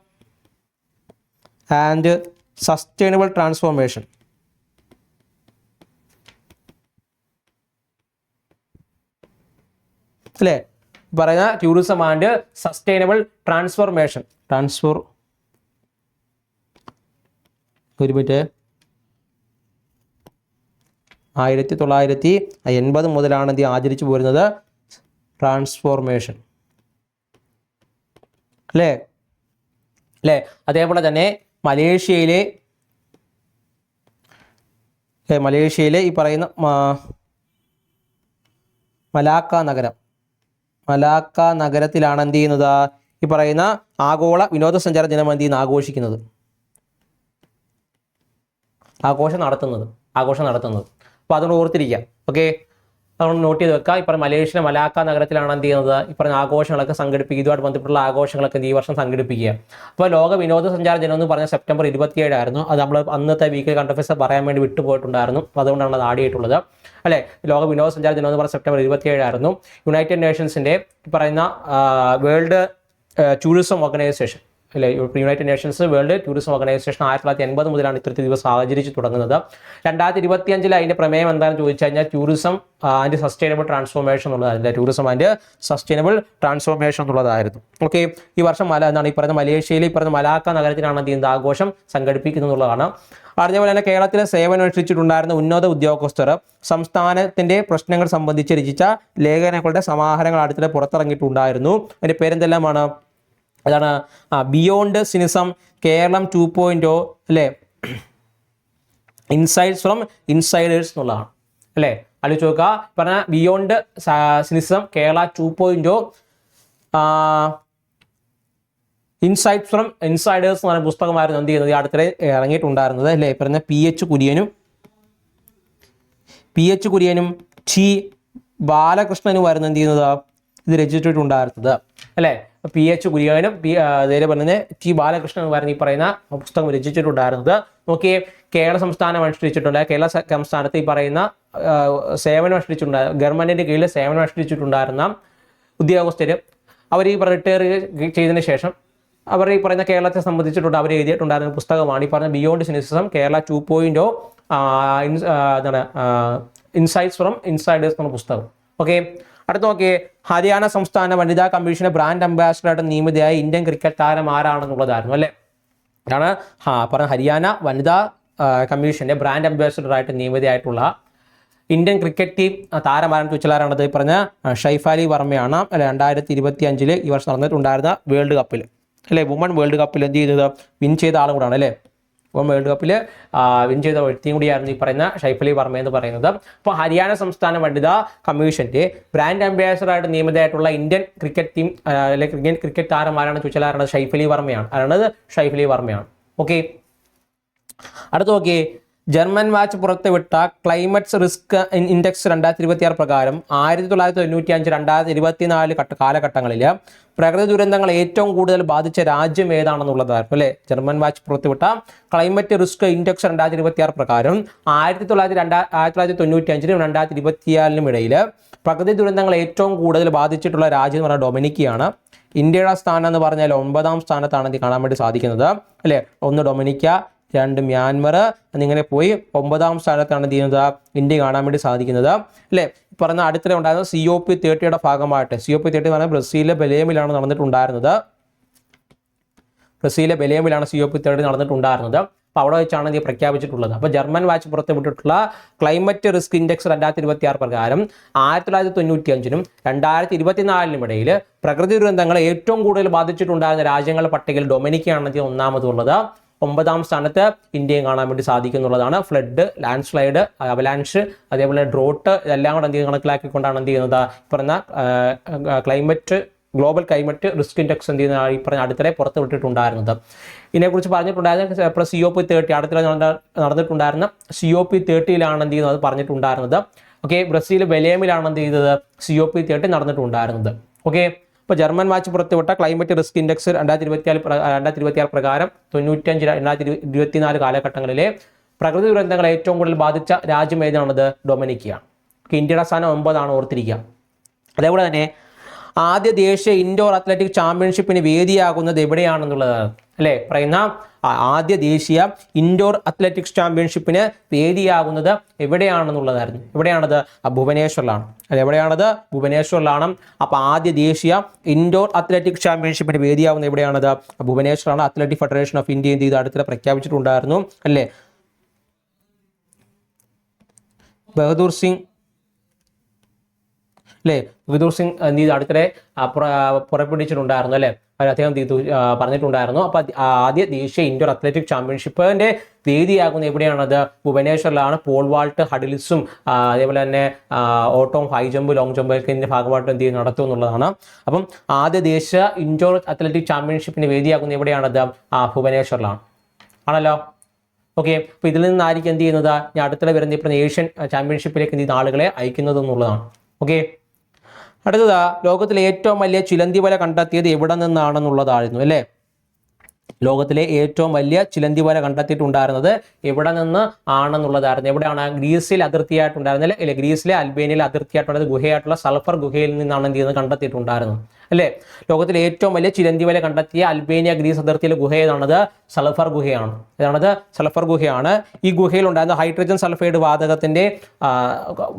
ആൻഡ് സസ്റ്റൈനബിൾ ട്രാൻസ്ഫോർമേഷൻ അല്ലേ? പറയുന്ന ടൂറിസം ആൻഡ് സസ്റ്റൈനബിൾ ട്രാൻസ്ഫോർമേഷൻ ട്രാൻസ്ഫോർ ഒരു മിനിറ്റ് ആയിരത്തി തൊള്ളായിരത്തി എൺപത് മുതലാണ് ഇത് ആചരിച്ചു പോരുന്നത്. ട്രാൻസ്ഫോർമേഷൻ അല്ലേ? അല്ലേ? അതേപോലെ തന്നെ മലേഷ്യയിലെ മലേഷ്യയിലെ ഈ പറയുന്ന മലാക്ക നഗരം. മലാക്ക നഗരത്തിലാണ് എന്ത് ചെയ്യുന്നത്? ഈ പറയുന്ന ആഗോള വിനോദസഞ്ചാര ദിനം എന്ത് ചെയ്യുന്നത് ആഘോഷിക്കുന്നത്. ആഘോഷം നടത്തുന്നത്. ആഘോഷം നടത്തുന്നത്. അപ്പോൾ അതുകൊണ്ട് ഓർത്തിരിക്കുക. ഓക്കെ? അതുകൊണ്ട് നോട്ട് ചെയ്ത് വെക്കുക. ഇപ്പം മലേഷ്യ മലാക്ക നഗരത്തിലാണ് എന്ത് ചെയ്യുന്നത്? ഇപ്പം ആഘോഷങ്ങളൊക്കെ സംഘടിപ്പിക്കുക. ഇതുമായിട്ട് ബന്ധപ്പെട്ടുള്ള ആഘോഷങ്ങളൊക്കെ ഈ വർഷം സംഘടിപ്പിക്കുക. അപ്പോൾ ലോക വിനോദസഞ്ചാര ദിനം എന്ന് പറഞ്ഞ സെപ്റ്റംബർ ഇരുപത്തിയേഴായിരുന്നു അത് നമ്മൾ അന്നത്തെ വീക്കിൽ കണ്ടഫേസ് പറയാൻ വേണ്ടി വിട്ടുപോയിട്ടുണ്ടായിരുന്നു. അപ്പോൾ അതുകൊണ്ടാണ് അത് ആഡ് ചെയ്തിട്ടുള്ളത്. അല്ലേ? ലോക വിനോദസഞ്ചാര ദിനം എന്ന് പറഞ്ഞ സെപ്റ്റംബർ ഇരുപത്തിയേഴായിരുന്നു. യുണൈറ്റഡ് നേഷൻസിന്റെ പറയുന്ന വേൾഡ് ടൂറിസം ഓർഗനൈസേഷൻ അല്ലെ United Nations World Tourism Organization ആയിരത്തി തൊള്ളായിരത്തി എൺപത് മുതലാണ് ഇത്തരത്തിൽ ദിവസം ആചരിച്ച് തുടങ്ങുന്നത്. രണ്ടായിരത്തി ഇരുപത്തി അഞ്ചിൽ അതിന്റെ പ്രമേയം എന്താണെന്ന് ചോദിച്ചു കഴിഞ്ഞാൽ ടൂറിസം ആൻഡ് സസ്റ്റൈനബിൾ ട്രാൻസ്ഫോർമേഷൻ എന്നുള്ളതായിരുന്നു ടൂറിസം ആൻഡ് സസ്റ്റൈനബിൾ ട്രാൻസ്ഫോർമേഷൻ എന്നുള്ളതായിരുന്നു. ഓക്കെ ഈ വർഷം മല എന്താണ് ഈ പറയുന്ന മലേഷ്യയിൽ ഈ പറയുന്ന മലാക്ക നഗരത്തിലാണ് എന്ത് ആഘോഷം സംഘടിപ്പിക്കുന്നത് എന്നുള്ളതാണ്. അതേപോലെ തന്നെ കേരളത്തിലെ സേവനം അനുഷ്ഠിച്ചിട്ടുണ്ടായിരുന്ന ഉന്നത ഉദ്യോഗസ്ഥർ സംസ്ഥാനത്തിന്റെ പ്രശ്നങ്ങൾ സംബന്ധിച്ച് രചിച്ച ലേഖനങ്ങളുടെ സമാഹാരങ്ങൾ അടുത്തിടെ പുറത്തിറങ്ങിയിട്ടുണ്ടായിരുന്നു. അതിന്റെ പേരെന്തെല്ലാമാണ്? അതാണ് beyond cynicism Keralam two point O അല്ലേ? ഇൻസൈഡ്സ് ഫ്രം ഇൻസൈഡേഴ്സ് എന്നുള്ളതാണ്. അല്ലേ? ആലോചിച്ച് നോക്കുക. പറഞ്ഞ beyond cynicism Kerala two point O insight from insiders എന്ന് പറയുന്ന പുസ്തകമായിരുന്നു എന്ത് ചെയ്യുന്നത്? ഈ അടുത്തിടെ ഇറങ്ങിയിട്ടുണ്ടായിരുന്നത് അല്ലേ? പറഞ്ഞ പി എച്ച് കുര്യനും പി എച്ച് കുര്യനും ടി ബാലകൃഷ്ണനുമായിരുന്നു എന്ത് ചെയ്യുന്നത്? ഇത് രചിച്ചിട്ടുണ്ടായിരുന്നത് അല്ലേ? പി എച്ച് കുര്യനും പി അതേ പറഞ്ഞ ടി ബാലകൃഷ്ണനുമായിരുന്നു ഈ പറയുന്ന പുസ്തകം രചിച്ചിട്ടുണ്ടായിരുന്നത്. നോക്കിയേ കേരള സംസ്ഥാനം അനുഷ്ഠിച്ചിട്ടുണ്ട്. കേരള സംസ്ഥാനത്ത് ഈ പറയുന്ന സേവനം അനുഷ്ഠിച്ചിട്ടുണ്ടായിരുന്നു ഗവൺമെന്റിന്റെ കീഴിൽ സേവനം അനുഷ്ഠിച്ചിട്ടുണ്ടായിരുന്ന ഉദ്യോഗസ്ഥർ അവർ ഈ റിട്ടയർ ചെയ്തതിന് ശേഷം അവർ ഈ പറയുന്ന കേരളത്തെ സംബന്ധിച്ചിട്ടുണ്ട് അവർ എഴുതിയിട്ടുണ്ടായിരുന്ന പുസ്തകമാണ്. ഈ പറഞ്ഞ beyond cynicism Kerala two point O എന്താണ് ഇൻസൈറ്റ്സ് ഫ്രം ഇൻസൈഡേഴ്സ് എന്ന പുസ്തകം. ഓക്കെ അടുത്ത നോക്കിയേ. ഹരിയാന സംസ്ഥാന വനിതാ കമ്മീഷന്റെ ബ്രാൻഡ് അംബാസിഡറായിട്ട് നിയമിതയായ ഇന്ത്യൻ ക്രിക്കറ്റ് താരം ആരാണെന്നുള്ളതായിരുന്നു അല്ലേ? ഇതാണ് ഹാ പറഞ്ഞ ഹരിയാന വനിതാ കമ്മീഷന്റെ ബ്രാൻഡ് അംബാസിഡറായിട്ട് നിയമിതയായിട്ടുള്ള ഇന്ത്യൻ ക്രിക്കറ്റ് ടീം താരമാരാണ് ചോദിച്ചാലാരാണത് പറഞ്ഞ ഷൈഫാലി വർമ്മയാണ്. രണ്ടായിരത്തി ഇരുപത്തി അഞ്ചിൽ ഈ വർഷം നടന്നിട്ടുണ്ടായിരുന്ന വേൾഡ് കപ്പിൽ അല്ലേ? വുമൺ വേൾഡ് കപ്പിൽ എന്ത് ചെയ്തത്? വിൻ ചെയ്ത ആളും കൂടാണ് അല്ലേ? വുമൺ വേൾഡ് കപ്പിൽ വിൻ ചെയ്ത വ്യക്തിയും കൂടിയായിരുന്നു ഈ പറയുന്ന ഷൈഫലി വർമ്മ എന്ന് പറയുന്നത്. അപ്പോൾ ഹരിയാന സംസ്ഥാന വനിതാ കമ്മീഷന്റെ ബ്രാൻഡ് അംബാസിഡറായിട്ട് നിയമിതമായിട്ടുള്ള ഇന്ത്യൻ ക്രിക്കറ്റ് ടീം അല്ലെങ്കിൽ ഇന്ത്യൻ ക്രിക്കറ്റ് താരം ആരാണെന്ന് ചോദിച്ചാൽ ആരാണ് ഷൈഫലി വർമ്മയാണ്. ആരാണത്? ഷൈഫലി വർമ്മയാണ്. ഓക്കെ അടുത്ത നോക്കിയേ. ജർമ്മൻ വാച്ച് പുറത്തുവിട്ട ക്ലൈമറ്റ്സ് റിസ്ക് ഇൻഡെക്സ് രണ്ടായിരത്തി ഇരുപത്തി ആറ് പ്രകാരം ആയിരത്തി തൊള്ളായിരത്തി തൊണ്ണൂറ്റി അഞ്ച് രണ്ടായിരത്തി ഇരുപത്തിനാല് ഘട്ട കാലഘട്ടങ്ങളിൽ പ്രകൃതി ദുരന്തങ്ങൾ ഏറ്റവും കൂടുതൽ ബാധിച്ച രാജ്യം ഏതാണെന്നുള്ളതായിരുന്നു അല്ലേ? ജർമ്മൻ വാച്ച് പുറത്തുവിട്ട ക്ലൈമറ്റ് റിസ്ക് ഇൻഡെക്സ് രണ്ടായിരത്തി ഇരുപത്തി ആറ് പ്രകാരം ആയിരത്തി തൊള്ളായിരത്തി രണ്ടാ ആയിരത്തി തൊള്ളായിരത്തി തൊണ്ണൂറ്റി അഞ്ചിനും രണ്ടായിരത്തി ഇരുപത്തിയാലിനും ഇടയിൽ പ്രകൃതി ദുരന്തങ്ങൾ ഏറ്റവും കൂടുതൽ ബാധിച്ചിട്ടുള്ള രാജ്യം എന്ന് പറഞ്ഞാൽ ഡൊമിനിക്കയാണ്. ഇന്ത്യയുടെ സ്ഥാനം എന്ന് പറഞ്ഞാൽ ഒമ്പതാം സ്ഥാനത്താണ് ഇത് കാണാൻ വേണ്ടി സാധിക്കുന്നത് അല്ലേ? ഒന്ന് ഡൊമിനിക്ക രണ്ട് മ്യാൻമർ എന്നിങ്ങനെ പോയി ഒമ്പതാം സ്ഥാനത്താണ് എന്ത് ചെയ്യുന്നത്? ഇന്ത്യ കാണാൻ വേണ്ടി സാധിക്കുന്നത്. അല്ലേ? പറഞ്ഞ അടുത്തിടെ ഉണ്ടായിരുന്ന സി ഒ പി തേർട്ടിയുടെ ഭാഗമായിട്ട്. സി ഒ പി തേർട്ടി പറഞ്ഞാൽ ബ്രസീലിലെ ബലേമിലാണ് നടന്നിട്ടുണ്ടായിരുന്നത്. ബ്രസീലിലെ ബലേമിലാണ് സി ഒ പി തേർട്ടി നടന്നിട്ടുണ്ടായിരുന്നത്. അപ്പോൾ അവിടെ വെച്ചാണ് ഇത് പ്രഖ്യാപിച്ചിട്ടുള്ളത്. അപ്പോൾ ജർമ്മൻ വാച്ച് പുറത്തുവിട്ടിട്ടുള്ള ക്ലൈമറ്റ് റിസ്ക് ഇൻഡെക്സ് രണ്ടായിരത്തി ഇരുപത്തി ആറ് പ്രകാരം ആയിരത്തി തൊള്ളായിരത്തി തൊണ്ണൂറ്റി അഞ്ചിനും രണ്ടായിരത്തി ഇരുപത്തിനാലിനും ഇടയിൽ പ്രകൃതി ദുരന്തങ്ങളെ ഏറ്റവും കൂടുതൽ ബാധിച്ചിട്ടുണ്ടായിരുന്ന രാജ്യങ്ങളുടെ പട്ടികയിൽ ഡൊമിനിക്കാണ് ഒന്നാമതുള്ളത്. ഒമ്പതാം സ്ഥാനത്ത് ഇന്ത്യയും കാണാൻ വേണ്ടി സാധിക്കുന്നുള്ളതാണ്. ഫ്ലഡ് ലാൻഡ് സ്ലൈഡ് അവലാൻഷ് അതേപോലെ ഡ്രോട്ട് ഇതെല്ലാം കൂടെ എന്ത് കണക്കിലാക്കിക്കൊണ്ടാണ് എന്ത് ചെയ്യുന്നത്? പറഞ്ഞ climate global climate risk index എന്ത് ചെയ്യുന്ന ഈ പറഞ്ഞ അടുത്തിടെ പുറത്ത് വിട്ടിട്ടുണ്ടായിരുന്നത്. ഇതിനെക്കുറിച്ച് പറഞ്ഞിട്ടുണ്ടായിരുന്ന ഇപ്പോൾ സി ഒ പി തേർട്ടി അടുത്തിടെ നടന്ന- നടന്നിട്ടുണ്ടായിരുന്ന സി ഒ പി തേർട്ടിയിലാണ് എന്ത് ചെയ്യുന്നത് പറഞ്ഞിട്ടുണ്ടായിരുന്നത്. ഓക്കെ ബ്രസീൽ ബലേമിലാണ് എന്ത് ചെയ്തത്? സി ഒ പി തേർട്ടി നടന്നിട്ടുണ്ടായിരുന്നത്. ഓക്കെ ഇപ്പോൾ ജർമ്മൻ വാച്ച് പുറത്തുവിട്ട ക്ലൈമറ്റ് റിസ്ക് ഇൻഡെക്സ് രണ്ടായിരത്തി ഇരുപത്തിയാൽ രണ്ടായിരത്തി ഇരുപത്തിയാറ് പ്രകാരം തൊണ്ണൂറ്റഞ്ച് രണ്ടായിരത്തി ഇരു- ഇരുപത്തിനാല് കാലഘട്ടങ്ങളിലെ പ്രകൃതി ദുരന്തങ്ങളെ ഏറ്റവും കൂടുതൽ ബാധിച്ച രാജ്യം ഏതാണത് ഡൊമിനിക്കയാണ്. ഇന്ത്യയുടെ സ്ഥാനം ഒമ്പതാണ് ഓർത്തിരിക്കുക. അതേപോലെ തന്നെ ആദ്യ ദേശീയ ഇൻഡോർ അത്ലറ്റിക് ചാമ്പ്യൻഷിപ്പിന് വേദിയാകുന്നത് എവിടെയാണെന്നുള്ളതാണ് അല്ലേ? പറയുന്ന ആദ്യ ദേശീയ ഇൻഡോർ അത്ലറ്റിക്സ് ചാമ്പ്യൻഷിപ്പിന് വേദിയാകുന്നത് എവിടെയാണെന്നുള്ളതായിരുന്നു. എവിടെയാണത്? ഭുവനേശ്വറിലാണ്. അല്ലെ എവിടെയാണത്? ഭുവനേശ്വറിലാണ്. അപ്പോൾ ആദ്യ ദേശീയ ഇൻഡോർ അത്ലറ്റിക്സ് ചാമ്പ്യൻഷിപ്പിന് വേദിയാകുന്നത് എവിടെയാണത്? ഭുവനേശ്വറാണ് അത്ലറ്റിക് ഫെഡറേഷൻ ഓഫ് ഇന്ത്യ എന്ത് ചെയ്ത്? അടുത്തിടെ പ്രഖ്യാപിച്ചിട്ടുണ്ടായിരുന്നു. അല്ലേ? ബഹദൂർ സിംഗ് അല്ലേ വിദൂർ സിംഗ് എന്ത് അടുത്തിടെ പുറപ്പെടുവിച്ചിട്ടുണ്ടായിരുന്നു അല്ലേ? അദ്ദേഹം പറഞ്ഞിട്ടുണ്ടായിരുന്നു. അപ്പൊ ആദ്യ ദേശീയ ഇൻഡോർ അത്ലറ്റിക് ചാമ്പ്യൻഷിപ്പിന്റെ വേദിയാകുന്ന എവിടെയാണത്? ഭുവനേശ്വറിലാണ്. പോൾ വാൾട്ട് ഹഡിൽസും അതേപോലെ തന്നെ ഓട്ടോം ഹൈ ജമ്പ് ലോങ് ജമ്പ് ഇതിന്റെ ഭാഗമായിട്ട് എന്ത് ചെയ്യും നടത്തും എന്നുള്ളതാണ്. അപ്പം ആദ്യ ദേശീയ ഇൻഡോർ അത്ലറ്റിക് ചാമ്പ്യൻഷിപ്പിന് വേദിയാകുന്ന എവിടെയാണത്? ഭുവനേശ്വറിലാണ്. ആണല്ലോ? ഓക്കെ. അപ്പോൾ ഇതിൽ നിന്നായിരിക്കും എന്ത് ചെയ്യുന്നത്? ഞാൻ അടുത്തിടെ വരുന്ന ഇപ്പം ഏഷ്യൻ ചാമ്പ്യൻഷിപ്പിലേക്ക് എന്ത് ചെയ്യുന്ന? ആളുകളെ അയക്കുന്നത് എന്നുള്ളതാണ്. ഓക്കെ. അടുത്തതാ ലോകത്തിലെ ഏറ്റവും വലിയ ചിലന്തി വല കണ്ടെത്തിയത് എവിടെ നിന്നാണെന്നുള്ളതായിരുന്നു അല്ലേ? ലോകത്തിലെ ഏറ്റവും വലിയ ചിലന്തി വല കണ്ടെത്തിയിട്ടുണ്ടായിരുന്നത് എവിടെ നിന്ന് ആണെന്നുള്ളതായിരുന്നു. എവിടെയാണ്? ഗ്രീസിൽ അതിർത്തിയായിട്ടുണ്ടായിരുന്നത് അല്ലെ? ഗ്രീസിലെ അൽബേനിയയിലെ അതിർത്തിയായിട്ടുള്ളത് ഗുഹയായിട്ടുള്ള സൾഫർ ഗുഹയിൽ നിന്നാണ് എന്ത് ചെയ്യുന്നത് കണ്ടെത്തിയിട്ടുണ്ടായിരുന്നത് അല്ലേ? ലോകത്തിലെ ഏറ്റവും വലിയ ചിലന്തി വല കണ്ടെത്തിയ അൽബേനിയ ഗ്രീസ് അതിർത്തിയിലെ ഗുഹ ഏതാണത് സൾഫർ ഗുഹയാണ്. ഏതാണത്? സൾഫർ ഗുഹയാണ്. ഈ ഗുഹയിൽ ഉണ്ടായിരുന്ന ഹൈഡ്രജൻ സൾഫൈഡ് വാതകത്തിന്റെ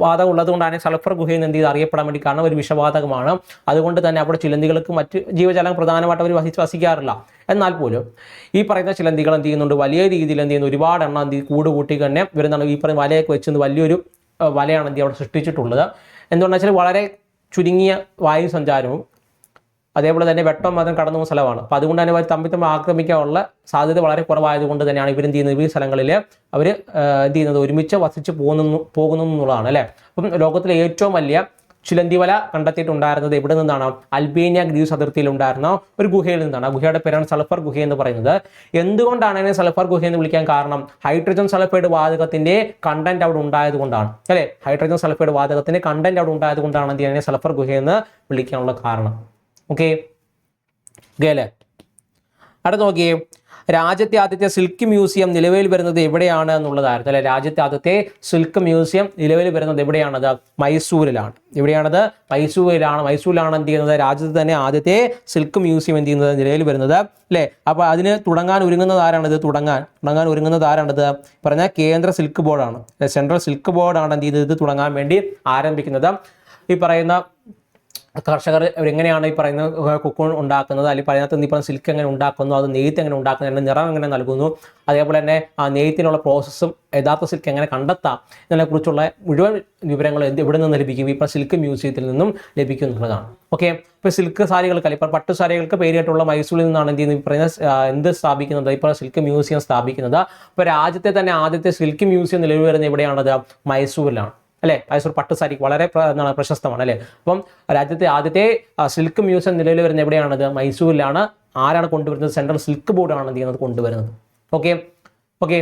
വാതകം ഉള്ളത് കൊണ്ടാണ് സൾഫർ ഗുഹ എന്ന് എന്ത് ചെയ്ത് അറിയപ്പെടാൻ വേണ്ടി കാരണം ഒരു വിഷവാതകമാണ്. അതുകൊണ്ട് തന്നെ അവിടെ ചിലന്തികൾക്ക് മറ്റ് ജീവജാലം പ്രധാനമായിട്ട് അവർ വഹിച്ച് വസിക്കാറില്ല. എന്നാൽ പോലും ഈ പറയുന്ന ചിലന്തികൾ എന്ത് ചെയ്യുന്നുണ്ട്? വലിയ രീതിയിൽ എന്ത് ചെയ്യുന്നു? ഒരുപാട് എണ്ണം എന്ത് കൂട് കൂട്ടി തന്നെ ഇവരെന്താണ്? ഈ പറയുന്ന വലയൊക്കെ വെച്ച് വലിയൊരു വലയാണ് എന്ത് അവിടെ സൃഷ്ടിച്ചിട്ടുള്ളത്. എന്തുകൊണ്ടാച്ചാൽ വെച്ചാൽ വളരെ ചുരുങ്ങിയ വായു സഞ്ചാരവും അതേപോലെ തന്നെ വെട്ടം മതം കടന്നു പോകുന്ന സ്ഥലമാണ്. അപ്പോൾ അതുകൊണ്ട് തന്നെ അവർ തമ്മിൽ തമ്മിൽ ആക്രമിക്കാനുള്ള സാധ്യത വളരെ കുറവായതുകൊണ്ട് തന്നെയാണ് ഇവരെന്ത് ചെയ്യുന്നത്? ഈ സ്ഥലങ്ങളിൽ അവർ എന്ത് ചെയ്യുന്നത്? ഒരുമിച്ച് വസിച്ച് പോകുന്നു പോകുന്നു എന്നുള്ളതാണ് അല്ലേ? അപ്പം ലോകത്തിലെ ഏറ്റവും വലിയ ചിലന്തിവല കണ്ടെത്തിയിട്ടുണ്ടായിരുന്നത് എവിടെ നിന്നാണ്? അൽബേനിയ ഗ്രീസ് അതിർത്തിയിൽ ഉണ്ടായിരുന്ന ഒരു ഗുഹയിൽ നിന്നാണ്. ആ ഗുഹയുടെ പേരാണ് സൾഫർ ഗുഹ എന്ന് പറയുന്നത്. എന്തുകൊണ്ടാണ് അതിനെ സൾഫർ ഗുഹ എന്ന് വിളിക്കാൻ കാരണം? ഹൈഡ്രജൻ സൾഫൈഡ് വാതകത്തിന്റെ കണ്ടന്റ് അവിടെ ഉണ്ടായത് കൊണ്ടാണ് അല്ലെ? ഹൈഡ്രജൻ സൾഫൈഡ് വാതകത്തിന്റെ കണ്ടന്റ് അവിടെ ഉണ്ടായത് കൊണ്ടാണ് ചെയ്യുന്നത്? സൾഫർ ഗുഹ എന്ന് വിളിക്കാനുള്ള കാരണം. ഓക്കെ ഓക്കെ അല്ലേ നോക്കിയേ. രാജ്യത്തെ ആദ്യത്തെ സിൽക്ക് മ്യൂസിയം നിലവിൽ വരുന്നത് എവിടെയാണ് എന്നുള്ളതായിരുന്നു. അല്ലെ? രാജ്യത്തെ ആദ്യത്തെ സിൽക്ക് മ്യൂസിയം നിലവിൽ വരുന്നത് എവിടെയാണത്? മൈസൂരിലാണ്. എവിടെയാണത്? മൈസൂരിലാണ്. മൈസൂരിലാണ് എന്ത് ചെയ്യുന്നത്? രാജ്യത്ത് തന്നെ ആദ്യത്തെ സിൽക്ക് മ്യൂസിയം എന്ത് ചെയ്യുന്നത്? നിലവിൽ വരുന്നത്. അല്ലേ? അപ്പോൾ അതിന് തുടങ്ങാൻ ഒരുങ്ങുന്നത് ആരാണിത്? തുടങ്ങാൻ തുടങ്ങാൻ ഒരുങ്ങുന്നത് ആരാണിത്? പറഞ്ഞ കേന്ദ്ര സിൽക്ക് ബോർഡാണ്. സെൻട്രൽ സിൽക്ക് ബോർഡാണ് എന്ത് ചെയ്യുന്നത്? ഇത് തുടങ്ങാൻ വേണ്ടി ആരംഭിക്കുന്നത്. ഈ പറയുന്ന കർഷകർ എങ്ങനെയാണ് ഈ പറയുന്ന കുക്കോൺ ഉണ്ടാക്കുന്നത്? അല്ലെങ്കിൽ പറയുന്നത് ഈ പറയുന്ന സിൽക്ക് എങ്ങനെ ഉണ്ടാക്കുന്നു? അത് നെയ്ത്ത് എങ്ങനെ ഉണ്ടാക്കുന്നു? അതിന്റെ നിറം എങ്ങനെ നൽകുന്നു? അതേപോലെ തന്നെ ആ നെയ്ത്തിനുള്ള പ്രോസസ്സും യഥാർത്ഥ സിൽക്ക് എങ്ങനെ കണ്ടെത്താം? ഇതിനെക്കുറിച്ചുള്ള മുഴുവൻ വിവരങ്ങൾ എന്ത് ഇവിടെ നിന്ന് ലഭിക്കും? ഇപ്പോൾ സിൽക്ക് മ്യൂസിയത്തിൽ നിന്നും ലഭിക്കും എന്നുള്ളതാണ്. ഓക്കെ ഇപ്പോൾ സിൽക്ക് സാരികൾക്ക് ഇപ്പോൾ പട്ടു സാരികൾക്ക് പേരിട്ടുള്ള മൈസൂരിൽ നിന്നാണ് എന്ത് ചെയ്യുന്നത്? പറയുന്ന എന്ത് സ്ഥാപിക്കുന്നത്? ഇപ്പോൾ സിൽക്ക് മ്യൂസിയം സ്ഥാപിക്കുന്നത്. ഇപ്പോൾ രാജ്യത്തെ തന്നെ ആദ്യത്തെ സിൽക്ക് മ്യൂസിയം നിലവിൽ വരുന്നത് എവിടെയാണത്? മൈസൂരിലാണ്. അല്ലെ? മൈസൂർ പട്ടു സാരി വളരെ എന്താണ് പ്രശസ്തമാണ് അല്ലെ? അപ്പം രാജ്യത്തെ ആദ്യത്തെ സിൽക്ക് മ്യൂസിയം നിലവിൽ വരുന്നത് എവിടെയാണത്? മൈസൂരിലാണ്. ആരാണ് കൊണ്ടുവരുന്നത്? സെൻട്രൽ സിൽക്ക് ബോർഡാണ് എന്ത് ചെയ്യുന്നത്? കൊണ്ടുവരുന്നത്. ഓക്കെ ഓക്കെ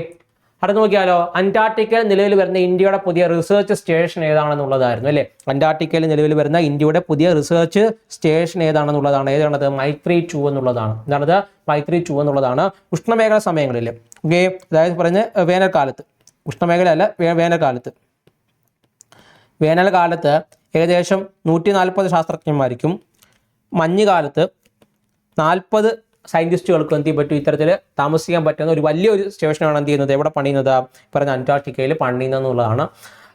അടുത്ത് നോക്കിയാലോ? അന്റാർട്ടിക്കൽ നിലവിൽ വരുന്ന ഇന്ത്യയുടെ പുതിയ റിസർച്ച് സ്റ്റേഷൻ ഏതാണെന്നുള്ളതായിരുന്നു അല്ലേ? അന്റാർട്ടിക്കയിൽ നിലവിൽ വരുന്ന ഇന്ത്യയുടെ പുതിയ റിസർച്ച് സ്റ്റേഷൻ ഏതാണെന്നുള്ളതാണ്. ഏതാണത്? മൈത്രി ടു എന്നുള്ളതാണ്. എന്താണത്? മൈത്രി ടു എന്നുള്ളതാണ്. ഉഷ്ണമേഖല സമയങ്ങളിൽ ഓക്കെ അതായത് പറഞ്ഞ് വേനൽക്കാലത്ത്. ഉഷ്ണമേഖല അല്ല വേനൽക്കാലത്ത്. വേനൽക്കാലത്ത് ഏകദേശം നൂറ്റി നാൽപ്പത് ശാസ്ത്രജ്ഞന്മാർക്കും മഞ്ഞുകാലത്ത് നാൽപ്പത് സയന്റിസ്റ്റുകൾക്കും എന്ത് ചെയ്യാൻ പറ്റും? ഇത്തരത്തിൽ താമസിക്കാൻ പറ്റുന്ന ഒരു വലിയൊരു സ്റ്റേഷനാണ് എന്ത് ചെയ്യുന്നത്? എവിടെ പണിയുന്നത്? പറഞ്ഞ അന്റാർട്ടിക്കയിൽ പണിയുന്നത് എന്നുള്ളതാണ്